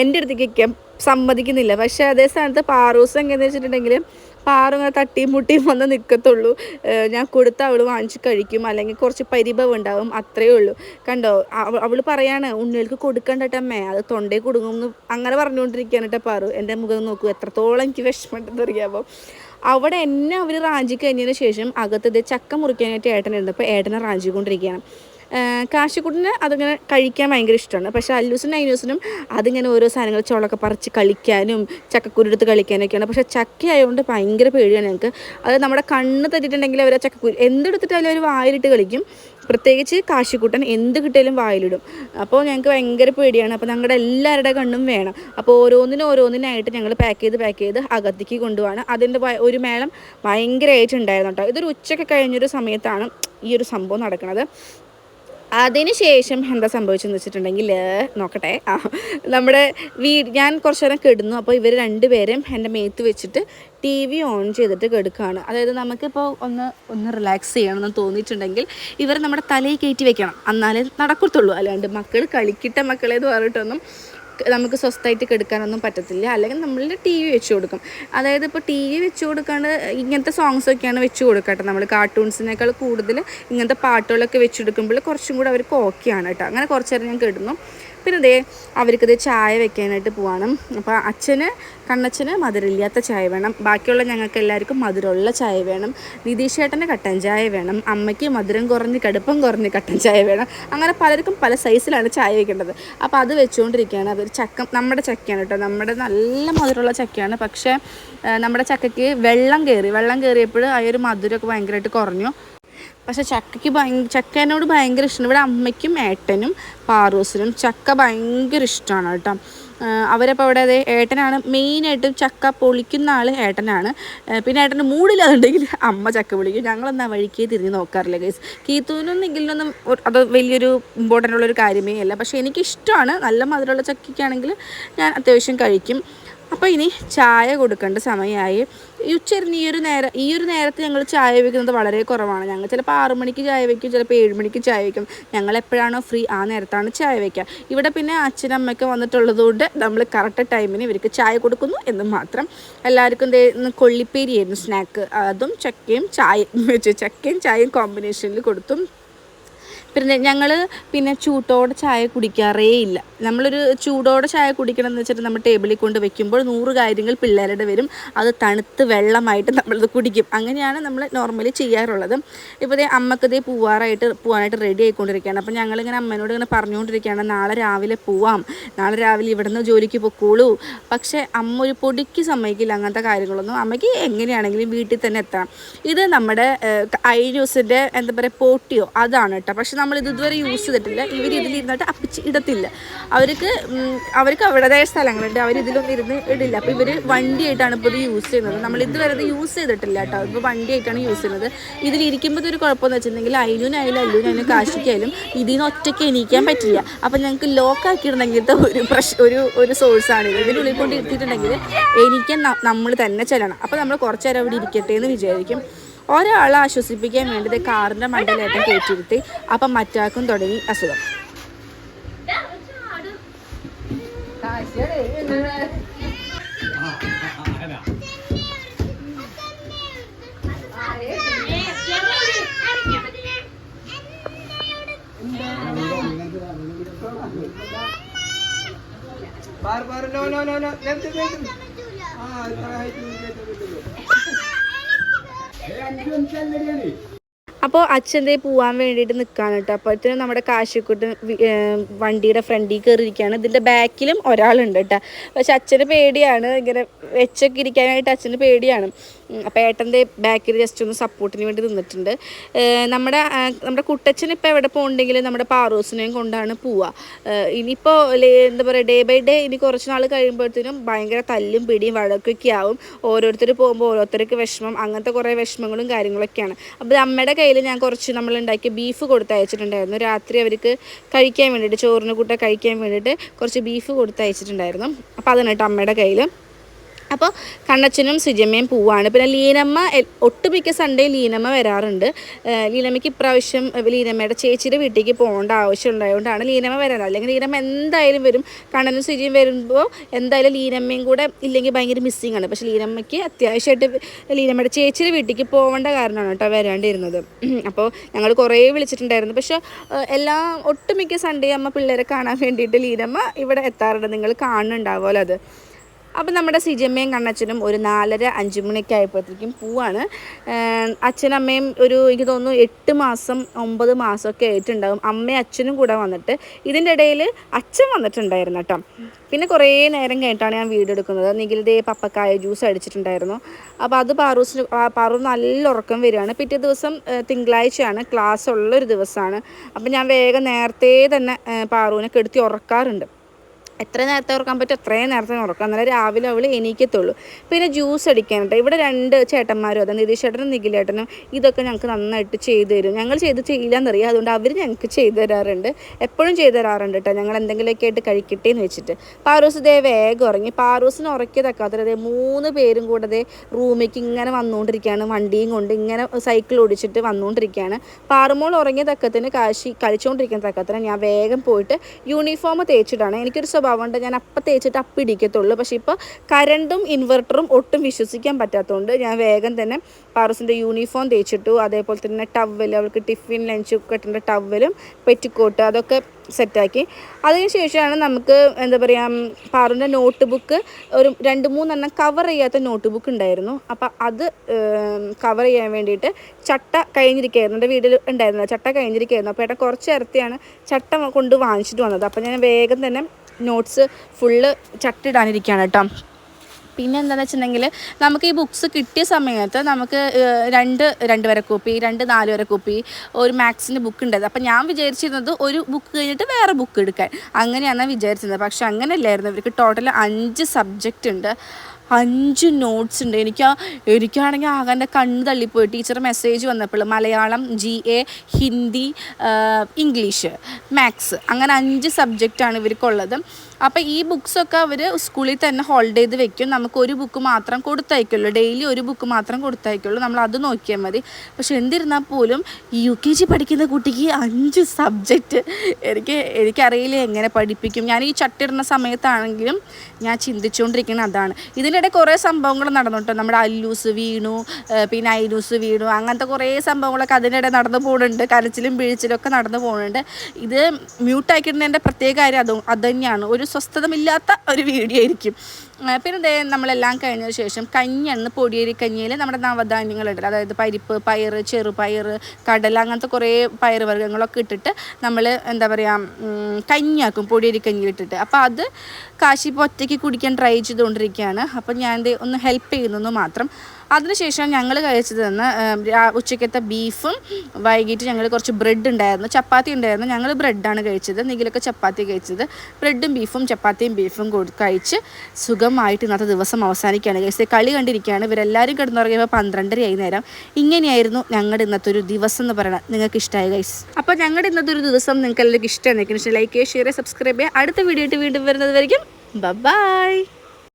എന്റെ അടുത്തേക്ക് സമ്മതിക്കുന്നില്ല. പക്ഷേ അതേ സ്ഥാനത്ത് പാറൂസ് എങ്ങനെയെന്ന് വെച്ചിട്ടുണ്ടെങ്കിൽ പാറു ഇങ്ങനെ തട്ടിയും മുട്ടിയും വന്ന് നിൽക്കത്തുള്ളൂ ഞാൻ കൊടുത്ത അവൾ വാങ്ങിച്ച് കഴിക്കും. അല്ലെങ്കിൽ കുറച്ച് പരിഭവം ഉണ്ടാവും. അത്രയേ ഉള്ളൂ. കണ്ടോ? അവൾ പറയാണ് ഉണ്ണികൾക്ക് കൊടുക്കണ്ടട്ടമ്മേ അത് തൊണ്ടയിൽ കൊടുങ്ങും എന്ന് അങ്ങനെ പറഞ്ഞുകൊണ്ടിരിക്കുകയാണ് കേട്ടോ പാറു. എന്റെ മുഖം നോക്കൂ. എത്രത്തോളം എനിക്ക് വിഷമമുണ്ടെന്ന് അറിയാമോ അവിടെ എന്നെ അവർ റാഞ്ചി കഴിഞ്ഞതിന് ശേഷം അകത്തത് ചക്ക മുറിക്കാനായിട്ട് ഏട്ടനുണ്ട് അപ്പോൾ ഏട്ടനെ റാഞ്ചിക്കൊണ്ടിരിക്കുകയാണ്. കാശിക്കുട്ടിന് അതിങ്ങനെ കഴിക്കാൻ ഭയങ്കര ഇഷ്ടമാണ്. പക്ഷേ അല്ലൂസിനും അയ്യൂസിനും അതിങ്ങനെ ഓരോ സാധനങ്ങൾ ചോളൊക്കെ പറിച്ച് കളിക്കാനും ചക്കക്കുരു എടുത്ത് കളിക്കാനൊക്കെയാണ്. പക്ഷേ ചക്ക ആയതുകൊണ്ട് ഭയങ്കര പേടിയാണ് ഞങ്ങൾക്ക്. അത് നമ്മുടെ കണ്ണ് തെറ്റിട്ടുണ്ടെങ്കിൽ അവർ ആ ചക്കക്കുരു എന്തെടുത്തിട്ടാലും അവർ വായിലിട്ട് കളിക്കും. പ്രത്യേകിച്ച് കാശിക്കുട്ടൻ എന്ത് കിട്ടിയാലും വായിലിടും. അപ്പോൾ ഞങ്ങൾക്ക് ഭയങ്കര പേടിയാണ്. അപ്പോൾ ഞങ്ങളുടെ എല്ലാവരുടെ കണ്ണും വേണം. അപ്പോൾ ഓരോന്നിനും ഓരോന്നിനായിട്ട് ഞങ്ങൾ പാക്ക് ചെയ്ത് പാക്ക് ചെയ്ത് അകത്തേക്ക് കൊണ്ടുപോവാണ്. അതിന്റെ ഒരു മേളം ഭയങ്കരമായിട്ടുണ്ടായിരുന്നു കേട്ടോ. ഇതൊരു ഉച്ചയ്ക്ക് കഴിഞ്ഞൊരു സമയത്താണ് ഈ ഒരു സംഭവം നടക്കുന്നത്. അതിനുശേഷം എന്താ സംഭവിച്ചെന്ന് വെച്ചിട്ടുണ്ടെങ്കിൽ നോക്കട്ടെ. ആ നമ്മുടെ വീ ഞാൻ കുറച്ച് നേരം കിടന്നു. അപ്പോൾ ഇവർ രണ്ടുപേരും എന്റെ മേത്ത് വെച്ചിട്ട് ടി വി ഓൺ ചെയ്തിട്ട് കെടുക്കുകയാണ്. അതായത് നമുക്കിപ്പോൾ ഒന്ന് ഒന്ന് റിലാക്സ് ചെയ്യണമെന്ന് തോന്നിയിട്ടുണ്ടെങ്കിൽ ഇവർ നമ്മുടെ തലയിൽ കയറ്റി വെക്കണം. എന്നാലേ നടക്കത്തുള്ളൂ. അല്ലാണ്ട് മക്കൾ കളിക്കിട്ട മക്കളെ എന്ന് പറഞ്ഞിട്ടൊന്നും നമുക്ക് സ്വസ്ഥമായിട്ട് കെടുക്കാനൊന്നും പറ്റത്തില്ല. അല്ലെങ്കിൽ നമ്മൾ ടി വി വെച്ച് കൊടുക്കും. അതായത് ഇപ്പോൾ ടി വി വെച്ച് കൊടുക്കാണ്ട് ഇങ്ങനത്തെ സോങ്സ് ഒക്കെയാണ് വെച്ച് കൊടുക്കട്ടെ നമ്മൾ കാർട്ടൂൺസിനേക്കാൾ കൂടുതൽ ഇങ്ങനത്തെ പാട്ടുകളൊക്കെ വെച്ച് കൊടുക്കുമ്പോൾ കുറച്ചും കൂടെ അവർക്ക് ഓക്കെയാണ് കേട്ടോ. അങ്ങനെ കുറച്ചേരം ഞാൻ കിടന്നു. പിന്നെ ദേ അവർക്കിത് ചായ വെക്കാനായിട്ട് പോവാണ്. അപ്പോൾ അച്ഛന് കണ്ണച്ഛന് മധുരമില്ലാത്ത ചായ വേണം. ബാക്കിയുള്ള ഞങ്ങൾക്ക് എല്ലാവർക്കും മധുരമുള്ള ചായ വേണം. നിതീഷ് ചേട്ടന് കട്ടൻ ചായ വേണം. അമ്മയ്ക്ക് മധുരം കുറഞ്ഞ് കടുപ്പം കുറഞ്ഞ് കട്ടൻ ചായ വേണം. അങ്ങനെ പലർക്കും പല സൈസിലാണ് ചായ വെക്കേണ്ടത്. അപ്പോൾ അത് വെച്ചുകൊണ്ടിരിക്കുകയാണ് അതൊരു ചക്ക നമ്മുടെ ചക്കയാണ് കേട്ടോ. നമ്മുടെ നല്ല മധുരമുള്ള ചക്കയാണ്. പക്ഷേ നമ്മുടെ ചക്കയ്ക്ക് വെള്ളം കയറി വെള്ളം കയറിയപ്പോൾ ആ ഒരു മധുരമൊക്കെ ഭയങ്കരമായിട്ട് കുറഞ്ഞു. പക്ഷെ ചക്കയ്ക്ക് ഭയങ്കര ചക്കേനോട് ഭയങ്കര ഇഷ്ടമാണ് ഇവിടെ അമ്മയ്ക്കും ഏട്ടനും പാറൂസിനും ചക്ക ഭയങ്കര ഇഷ്ടമാണ് കേട്ടോ. അവരപ്പോൾ അവിടെ അതെ ഏട്ടനാണ് മെയിനായിട്ടും ചക്ക പൊളിക്കുന്ന ആൾ ഏട്ടനാണ്. പിന്നെ ഏട്ടന് മൂടില്ലാതുണ്ടെങ്കിൽ അമ്മ ചക്ക പൊളിക്കും. ഞങ്ങളൊന്നും ആ വഴിക്കേ തിരിഞ്ഞ് നോക്കാറില്ല ഗൈസ് കീത്തൂനൊന്നെങ്കിലൊന്നും അത് വലിയൊരു ഇമ്പോർട്ടന്റ് ഉള്ളൊരു കാര്യമേ അല്ല. പക്ഷേ എനിക്കിഷ്ടമാണ് നല്ല മധുരമുള്ള ചക്കയ്ക്കാണെങ്കിൽ ഞാൻ അത്യാവശ്യം കഴിക്കും. അപ്പോൾ ഇനി ചായ കൊടുക്കേണ്ട സമയമായി. ഈ ഉച്ചരിഞ്ഞ് ഈ ഒരു നേരം ഈ ഒരു നേരത്ത് ഞങ്ങൾ ചായ വയ്ക്കുന്നത് വളരെ കുറവാണ്. ഞങ്ങൾ ചിലപ്പോൾ ആറു മണിക്ക് ചായ വയ്ക്കും ചിലപ്പോൾ ഏഴ് മണിക്ക് ചായ വയ്ക്കും. ഞങ്ങൾ എപ്പോഴാണോ ഫ്രീ ആ നേരത്താണ് ചായ വയ്ക്കുക. ഇവിടെ പിന്നെ അച്ഛനമ്മയ്ക്ക് വന്നിട്ടുള്ളത് കൊണ്ട് നമ്മൾ കറക്റ്റ് ടൈമിന് ഇവർക്ക് ചായ കൊടുക്കുന്നു എന്ന് മാത്രം. എല്ലാവർക്കും കൊള്ളിപ്പേരിയായിരുന്നു സ്നാക്ക് അതും ചക്കയും വെച്ച് ചക്കയും ചായയും കോമ്പിനേഷനിൽ കൊടുത്തും പിന്നെ ഞങ്ങൾ പിന്നെ ചൂട്ടോടെ ചായ കുടിക്കാറേ ഇല്ല. നമ്മളൊരു ചൂടോടെ ചായ കുടിക്കണം എന്ന് വെച്ചിട്ട് നമ്മൾ ടേബിളിൽ കൊണ്ട് വെക്കുമ്പോൾ നൂറ് കാര്യങ്ങൾ പിള്ളേരുടെ വരും. അത് തണുത്ത് വെള്ളമായിട്ട് നമ്മളത് കുടിക്കും. അങ്ങനെയാണ് നമ്മൾ നോർമലി ചെയ്യാറുള്ളത്. ഇപ്പോൾ ദേ അമ്മയ്ക്ക് ദേ പോവാറായിട്ട് പോകാനായിട്ട് റെഡി ആയിക്കൊണ്ടിരിക്കുകയാണ്. അപ്പോൾ ഞങ്ങളിങ്ങനെ അമ്മേനോട് ഇങ്ങനെ പറഞ്ഞുകൊണ്ടിരിക്കുകയാണ് നാളെ രാവിലെ പോവാം. നാളെ രാവിലെ ഇവിടുന്ന് ജോലിക്ക് പൊക്കോളൂ. പക്ഷേ അമ്മ ഒരു പൊടിക്ക് സമ്മതിക്കില്ല അങ്ങനത്തെ കാര്യങ്ങളൊന്നും. അമ്മയ്ക്ക് എങ്ങനെയാണെങ്കിലും വീട്ടിൽ തന്നെ എത്താം ഇത് നമ്മുടെ ഐ ന്യൂസിന്റെ എന്താ പറയുക പോട്ടിയോ? അതാണ് കേട്ടോ പക്ഷെ നമ്മൾ ഇത് ഇതുവരെ യൂസ് ചെയ്തിട്ടില്ല. ഇവർ ഇതിലിരുന്നിട്ട് അപ്പിച്ച് ഇടത്തില്ല. അവർക്ക് അവർക്ക് അവരുടേതായ സ്ഥലങ്ങളുണ്ട്. അവർ ഇതിലൊന്നും ഇരുന്ന് ഇടില്ല. അപ്പോൾ ഇവർ വണ്ടിയായിട്ടാണ് ഇപ്പോൾ ഇത് യൂസ് ചെയ്യുന്നത്. നമ്മൾ ഇതുവരെ ഇത് യൂസ് ചെയ്തിട്ടില്ല കേട്ടോ. ഇപ്പോൾ വണ്ടിയായിട്ടാണ് യൂസ് ചെയ്യുന്നത്. ഇതിലിരിക്കുമ്പോൾ ഒരു കുഴപ്പമെന്ന് വെച്ചിട്ടുണ്ടെങ്കിൽ അയിലൂനായാലും അല്ലൂനായാലും കാശിക്കായാലും ഇതിൽ നിന്ന് ഒറ്റയ്ക്ക് എണീക്കാൻ പറ്റില്ല. അപ്പോൾ ഞങ്ങൾക്ക് ലോക്ക് ആക്കിയിടണമെങ്കിലത്തെ ഒരു പ്രശ് ഒരു ഒരു സോഴ്സാണ് ഇത് ഇതിനുള്ളിൽ കൊണ്ട് ഇരുത്തിയിട്ടുണ്ടെങ്കിൽ എണീക്കാൻ നമ്മൾ തന്നെ ചെല്ലണം. അപ്പോൾ നമ്മൾ കുറച്ചു നേരം അവിടെ ഇരിക്കട്ടെ എന്ന് വിചാരിക്കും. ഒരാളെ ആശ്വസിപ്പിക്കാൻ വേണ്ടത് കാറിന്റെ മണ്ടലേറ്റം കയറ്റിയിരുത്തി അപ്പൊ മറ്റാക്കും തുടങ്ങി അസുഖം.
Bar bar low low low low left left ആ ഇത്ര ഹൈറ്റ്
അപ്പോൾ അച്ഛന്റെ പോവാൻ വേണ്ടിയിട്ട് നിൽക്കുകയാണ് കേട്ടോ. അപ്പോഴത്തേനും നമ്മുടെ കാശിക്കുട്ട് വണ്ടിയുടെ ഫ്രണ്ടിൽ കയറിയിരിക്കുകയാണ് ഇതിന്റെ ബാക്കിലും ഒരാളുണ്ട് കേട്ടോ. പക്ഷെ അച്ഛന് പേടിയാണ്. ഇങ്ങനെ വെച്ചൊക്കെ ഇരിക്കാനായിട്ട് അച്ഛന് പേടിയാണ്. അപ്പോൾ ഏട്ടന്റെ ബാക്കിൽ ജസ്റ്റ് ഒന്ന് സപ്പോർട്ടിന് വേണ്ടി നിന്നിട്ടുണ്ട്. നമ്മുടെ നമ്മുടെ കുട്ടച്ഛൻ ഇപ്പോൾ എവിടെ പോകണ്ടെങ്കിലും നമ്മുടെ പാറൂസിനെയും കൊണ്ടാണ് പോവുക. ഇനിയിപ്പോൾ എന്താ പറയുക ഡേ ബൈ ഡേ ഇനി കുറച്ച് നാൾ കഴിയുമ്പോഴത്തേനും ഭയങ്കര തല്ലും പിടിയും വഴക്കൊക്കെ ആവും. ഓരോരുത്തർ പോകുമ്പോൾ ഓരോരുത്തർക്ക് വിഷമം അങ്ങനത്തെ കുറേ വിഷമങ്ങളും കാര്യങ്ങളൊക്കെയാണ്. അപ്പോൾ അമ്മയുടെ കയ്യിൽ ഞാൻ കുറച്ച് നമ്മൾ ഉണ്ടാക്കിയ ബീഫ് കൊടുത്തയച്ചിട്ടുണ്ടായിരുന്നു രാത്രി അവർക്ക് കഴിക്കാൻ വേണ്ടിയിട്ട് ചോറിന് കൂട്ട കഴിക്കാൻ വേണ്ടിയിട്ട് കുറച്ച് ബീഫ് കൊടുത്തയച്ചിട്ടുണ്ടായിരുന്നു അപ്പോൾ അതിനായിട്ട് അമ്മയുടെ കയ്യിൽ അപ്പോൾ കണ്ണച്ചനും സുജമ്മയും പോവാണ്. പിന്നെ ലീനമ്മ ഒട്ടുമിക്ക സൺഡേ ലീനമ്മ വരാറുണ്ട്. ലീനമ്മയ്ക്ക് ഇപ്രാവശ്യം ലീനമ്മയുടെ ചേച്ചിയുടെ വീട്ടിലേക്ക് പോകേണ്ട ആവശ്യം ഉണ്ടായതുകൊണ്ടാണ് ലീനമ്മ വരാറ്. അല്ലെങ്കിൽ ലീനമ്മ എന്തായാലും വരും. കണ്ണനും സുജിയും വരുമ്പോൾ എന്തായാലും ലീനമ്മയും കൂടെ ഇല്ലെങ്കിൽ ഭയങ്കര മിസ്സിങ് ആണ്. പക്ഷേ ലീനമ്മയ്ക്ക് അത്യാവശ്യമായിട്ട് ലീനമ്മയുടെ ചേച്ചിയുടെ വീട്ടിലേക്ക് പോകേണ്ട കാരണമാണ് കേട്ടോ വരാണ്ടിരുന്നത്. അപ്പോൾ ഞങ്ങൾ കുറേ വിളിച്ചിട്ടുണ്ടായിരുന്നു. പക്ഷേ എല്ലാ ഒട്ടുമിക്ക സൺഡേ അമ്മ പിള്ളേരെ കാണാൻ വേണ്ടിയിട്ട് ലീനമ്മ ഇവിടെ എത്താറുണ്ട്. നിങ്ങൾ കാണുന്നുണ്ടാവുമല്ലോ അത്. അപ്പം നമ്മുടെ സിജമ്മയും കണ്ണച്ചനും ഒരു നാലര അഞ്ച് മണിയൊക്കെ ആയപ്പോഴത്തേക്കും പോവാണ്. അച്ഛനമ്മയും ഒരു എനിക്ക് തോന്നുന്നു എട്ട് മാസം ഒമ്പത് മാസമൊക്കെ ആയിട്ടുണ്ടാകും അമ്മയും അച്ഛനും കൂടെ വന്നിട്ട് ഇതിന്റെ ഇടയിൽ അച്ഛൻ വന്നിട്ടുണ്ടായിരുന്നു കേട്ടോ. പിന്നെ കുറേ നേരം കഴിഞ്ഞിട്ടാണ് ഞാൻ വീഡിയോ എടുക്കുന്നത്. നിഖിൽദേ പപ്പക്കായ ജ്യൂസ് അടിച്ചിട്ടുണ്ടായിരുന്നു. അപ്പോൾ അത് പാറൂസിന് ആ പാറു നല്ല ഉറക്കം വരികയാണ്. പിറ്റേ ദിവസം തിങ്കളാഴ്ചയാണ്. ക്ലാസ് ഉള്ളൊരു ദിവസമാണ്. അപ്പം ഞാൻ വേഗം നേരത്തെ തന്നെ പാറുവിനെ കെടുത്തി ഉറക്കാറുണ്ട്. എത്ര നേരത്തെ ഉറക്കാൻ പറ്റും അത്രയും നേരത്തെ ഉറക്കാം. എന്നാലേ രാവിലെ അവൾ എണീക്കത്തുള്ളൂ. പിന്നെ ജ്യൂസ് അടിക്കാനുണ്ട് ഇവിടെ രണ്ട് ചേട്ടന്മാരും ചേട്ടനും നിഖിലേട്ടനും ഇതൊക്കെ ഞങ്ങൾക്ക് നന്നായിട്ട് ചെയ്തു തരും. ഞങ്ങൾ ചെയ്ത് ചെയ്യില്ലെന്നറിയാം. അതുകൊണ്ട് അവർ ഞങ്ങൾക്ക് ചെയ്തു തരാറുണ്ട്. എപ്പോഴും ചെയ്തു തരാറുണ്ട് കേട്ടോ. ഞങ്ങൾ എന്തെങ്കിലുമൊക്കെ ആയിട്ട് കഴിക്കട്ടെ എന്ന് വെച്ചിട്ട്. പാറൂസ് ദേ വേഗം ഉറങ്ങി. പാറൂസിന് ഉറക്കിയതൊക്കെ ദേ മൂന്ന് പേരും കൂടെ ദേ റൂമിലേക്ക് ഇങ്ങനെ വന്നുകൊണ്ടിരിക്കുകയാണ്. വണ്ടിയും കൊണ്ട് ഇങ്ങനെ സൈക്കിൾ ഓടിച്ചിട്ട് വന്നുകൊണ്ടിരിക്കുകയാണ്. പാറുമോൾ ഉറങ്ങിയ തക്കത്തിന് കാശി കളിച്ചുകൊണ്ടിരിക്കുന്ന തക്കത്തിന് ഞാൻ വേഗം പോയിട്ട് യൂണിഫോം തേച്ചിട്ടാണ്. എനിക്കൊരു സ്വഭാവമുണ്ട് ഞാൻ അപ്പം തേച്ചിട്ട് അപ്പം ഇടിക്കത്തുള്ളൂ. പക്ഷേ ഇപ്പോൾ കരണ്ടും ഇൻവെർട്ടറും ഒട്ടും വിശ്വസിക്കാൻ പറ്റാത്തതുകൊണ്ട് ഞാൻ വേഗം തന്നെ പാറസിന്റെ യൂണിഫോം തേച്ചിട്ടു. അതേപോലെ തന്നെ ടവൽ അവൾക്ക് ടിഫിൻ ലഞ്ച് കെട്ടേണ്ട ടവലും പെറ്റിക്കോട്ട് അതൊക്കെ സെറ്റാക്കി അതിന് ശേഷമാണ് നമുക്ക് എന്താ പറയുക പാറുന്റെ നോട്ട് ബുക്ക് ഒരു രണ്ട് മൂന്നെണ്ണം കവർ ചെയ്യാത്ത നോട്ട് ബുക്ക് ഉണ്ടായിരുന്നു. അപ്പം അത് കവർ ചെയ്യാൻ വേണ്ടിയിട്ട് ചട്ട കഴിഞ്ഞിരിക്കുകയായിരുന്നു. എന്റെ വീട്ടിൽ ഉണ്ടായിരുന്നത് ചട്ട കഴിഞ്ഞിരിക്കുകയായിരുന്നു. അപ്പോൾ ഏട്ടാ കുറച്ച് ഇരത്തിയാണ് ചട്ട കൊണ്ട് വാങ്ങിച്ചിട്ട് വന്നത്. അപ്പോൾ ഞാൻ വേഗം തന്നെ നോട്ട്സ് ഫുള്ള് ചട്ടിടാനിരിക്കുകയാണ് കേട്ടോ. പിന്നെ എന്താണെന്ന് വെച്ചിട്ടുണ്ടെങ്കിൽ നമുക്ക് ഈ ബുക്സ് കിട്ടിയ സമയത്ത് നമുക്ക് രണ്ട് രണ്ട് വരെ കോപ്പി രണ്ട് നാല് വരെ കോപ്പി ഒരു മാത്സിന്റെ ബുക്ക് ഉണ്ടായത് അപ്പം ഞാൻ വിചാരിച്ചിരുന്നത് ഒരു ബുക്ക് കഴിഞ്ഞിട്ട് വേറെ ബുക്ക് എടുക്കാൻ. അങ്ങനെയാണ് വിചാരിച്ചിരുന്നത്. പക്ഷെ അങ്ങനെയല്ലായിരുന്നു. ഇവർക്ക് ടോട്ടൽ അഞ്ച് സബ്ജക്റ്റ് ഉണ്ട്. അഞ്ച് നോട്ട്സ് ഉണ്ട്. എനിക്ക് എനിക്കാണെങ്കിൽ ആകെ എന്റെ കണ്ണ് തള്ളിപ്പോയി. ടീച്ചർ മെസ്സേജ് വന്നപ്പോൾ Malayalam G A Hindi English maths അങ്ങനെ അഞ്ച് സബ്ജക്റ്റാണ് ഇവർക്കുള്ളത്. അപ്പോൾ ഈ ബുക്സൊക്കെ അവർ സ്കൂളിൽ തന്നെ ഹോൾഡ് ചെയ്ത് വെക്കും. നമുക്ക് ഒരു ബുക്ക് മാത്രം കൊടുത്തയക്കുള്ളൂ. ഡെയിലി ഒരു ബുക്ക് മാത്രം കൊടുത്തയക്കുള്ളൂ. നമ്മൾ അത് നോക്കിയാൽ മതി. പക്ഷെ എന്തിരുന്നാൽ പോലും യു കെ ജി പഠിക്കുന്ന കുട്ടിക്ക് അഞ്ച് സബ്ജക്റ്റ് എനിക്ക് എനിക്കറിയില്ല എങ്ങനെ പഠിപ്പിക്കും. ഞാൻ ഈ ചട്ടിടുന്ന സമയത്താണെങ്കിലും ഞാൻ ചിന്തിച്ചുകൊണ്ടിരിക്കുന്നത് അതാണ്. ഇതിനിടെ കുറേ സംഭവങ്ങൾ നടന്നു കേട്ടോ നമ്മുടെ അല്ലൂസ് വീണു പിന്നെ ഐലൂസ് വീണു അങ്ങനത്തെ കുറേ സംഭവങ്ങളൊക്കെ അതിനിടെ നടന്നു പോകുന്നുണ്ട്. കരച്ചിലും വീഴ്ചിലും ഒക്കെ നടന്നു പോകുന്നുണ്ട്. ഇത് മ്യൂട്ടാക്കിയിടുന്നതിന്റെ പ്രത്യേക കാര്യം അതും അത് തന്നെയാണ്. ഒരു സ്വസ്ഥതമില്ലാത്ത ഒരു വീഡിയോ ആയിരിക്കും. പിന്നെ ദേ നമ്മളെല്ലാം കഴിഞ്ഞതിന് ശേഷം കഞ്ഞിയാണ് പൊടിയേരി കഞ്ഞിയിൽ നമ്മുടെ നവധാന്യങ്ങളുണ്ട്. അതായത് പരിപ്പ് പയർ ചെറുപയർ കടല അങ്ങനത്തെ കുറേ പയർ വർഗങ്ങളൊക്കെ ഇട്ടിട്ട് നമ്മൾ എന്താ പറയുക കഞ്ഞിയാക്കും പൊടിയേരി കഞ്ഞി ഇട്ടിട്ട്. അപ്പോൾ അത് കാശി ഇപ്പോൾ ഒറ്റയ്ക്ക് കുടിക്കാൻ ട്രൈ ചെയ്തുകൊണ്ടിരിക്കുകയാണ്. അപ്പോൾ ഞാൻ ഒന്ന് ഹെൽപ്പ് ചെയ്യുന്നു മാത്രം. അതിനുശേഷം ഞങ്ങൾ കഴിച്ചത് തന്ന് ഉച്ചക്കത്തെ ബീഫും വൈകിട്ട് ഞങ്ങൾ കുറച്ച് ബ്രെഡ് ഉണ്ടായിരുന്നു ചപ്പാത്തി ഉണ്ടായിരുന്നു. ഞങ്ങൾ ബ്രെഡാണ് കഴിച്ചത് നിഖിലൊക്കെ ചപ്പാത്തി കഴിച്ചത്. ബ്രെഡും ബീഫും ചപ്പാത്തിയും ബീഫും കഴിച്ച് സുഖമായിട്ട് ഇന്നത്തെ ദിവസം അവസാനിക്കുകയാണ്. കഴിച്ചത് കളി കണ്ടിരിക്കുകയാണ്. ഇവരെല്ലാവരും കിടന്നുറങ്ങിയപ്പോൾ പന്ത്രണ്ടരയായി നേരം. ഇങ്ങനെയായിരുന്നു ഞങ്ങളുടെ ഇന്നത്തെ ഒരു ദിവസം എന്ന് പറയുന്നത് നിങ്ങൾക്ക് ഇഷ്ടമായി ഗൈസ്? അപ്പോൾ ഞങ്ങളുടെ ഇന്നത്തെ ഒരു ദിവസം നിങ്ങൾക്ക് എല്ലാവർക്കും ഇഷ്ടമാണ് ലൈക്ക് ചെയ്യുക ഷെയർ സബ്സ്ക്രൈബ് ചെയ്യുക അടുത്ത വീഡിയോ ആയിട്ട് വീണ്ടും വരുന്നത് വരയ്ക്കും ബൈ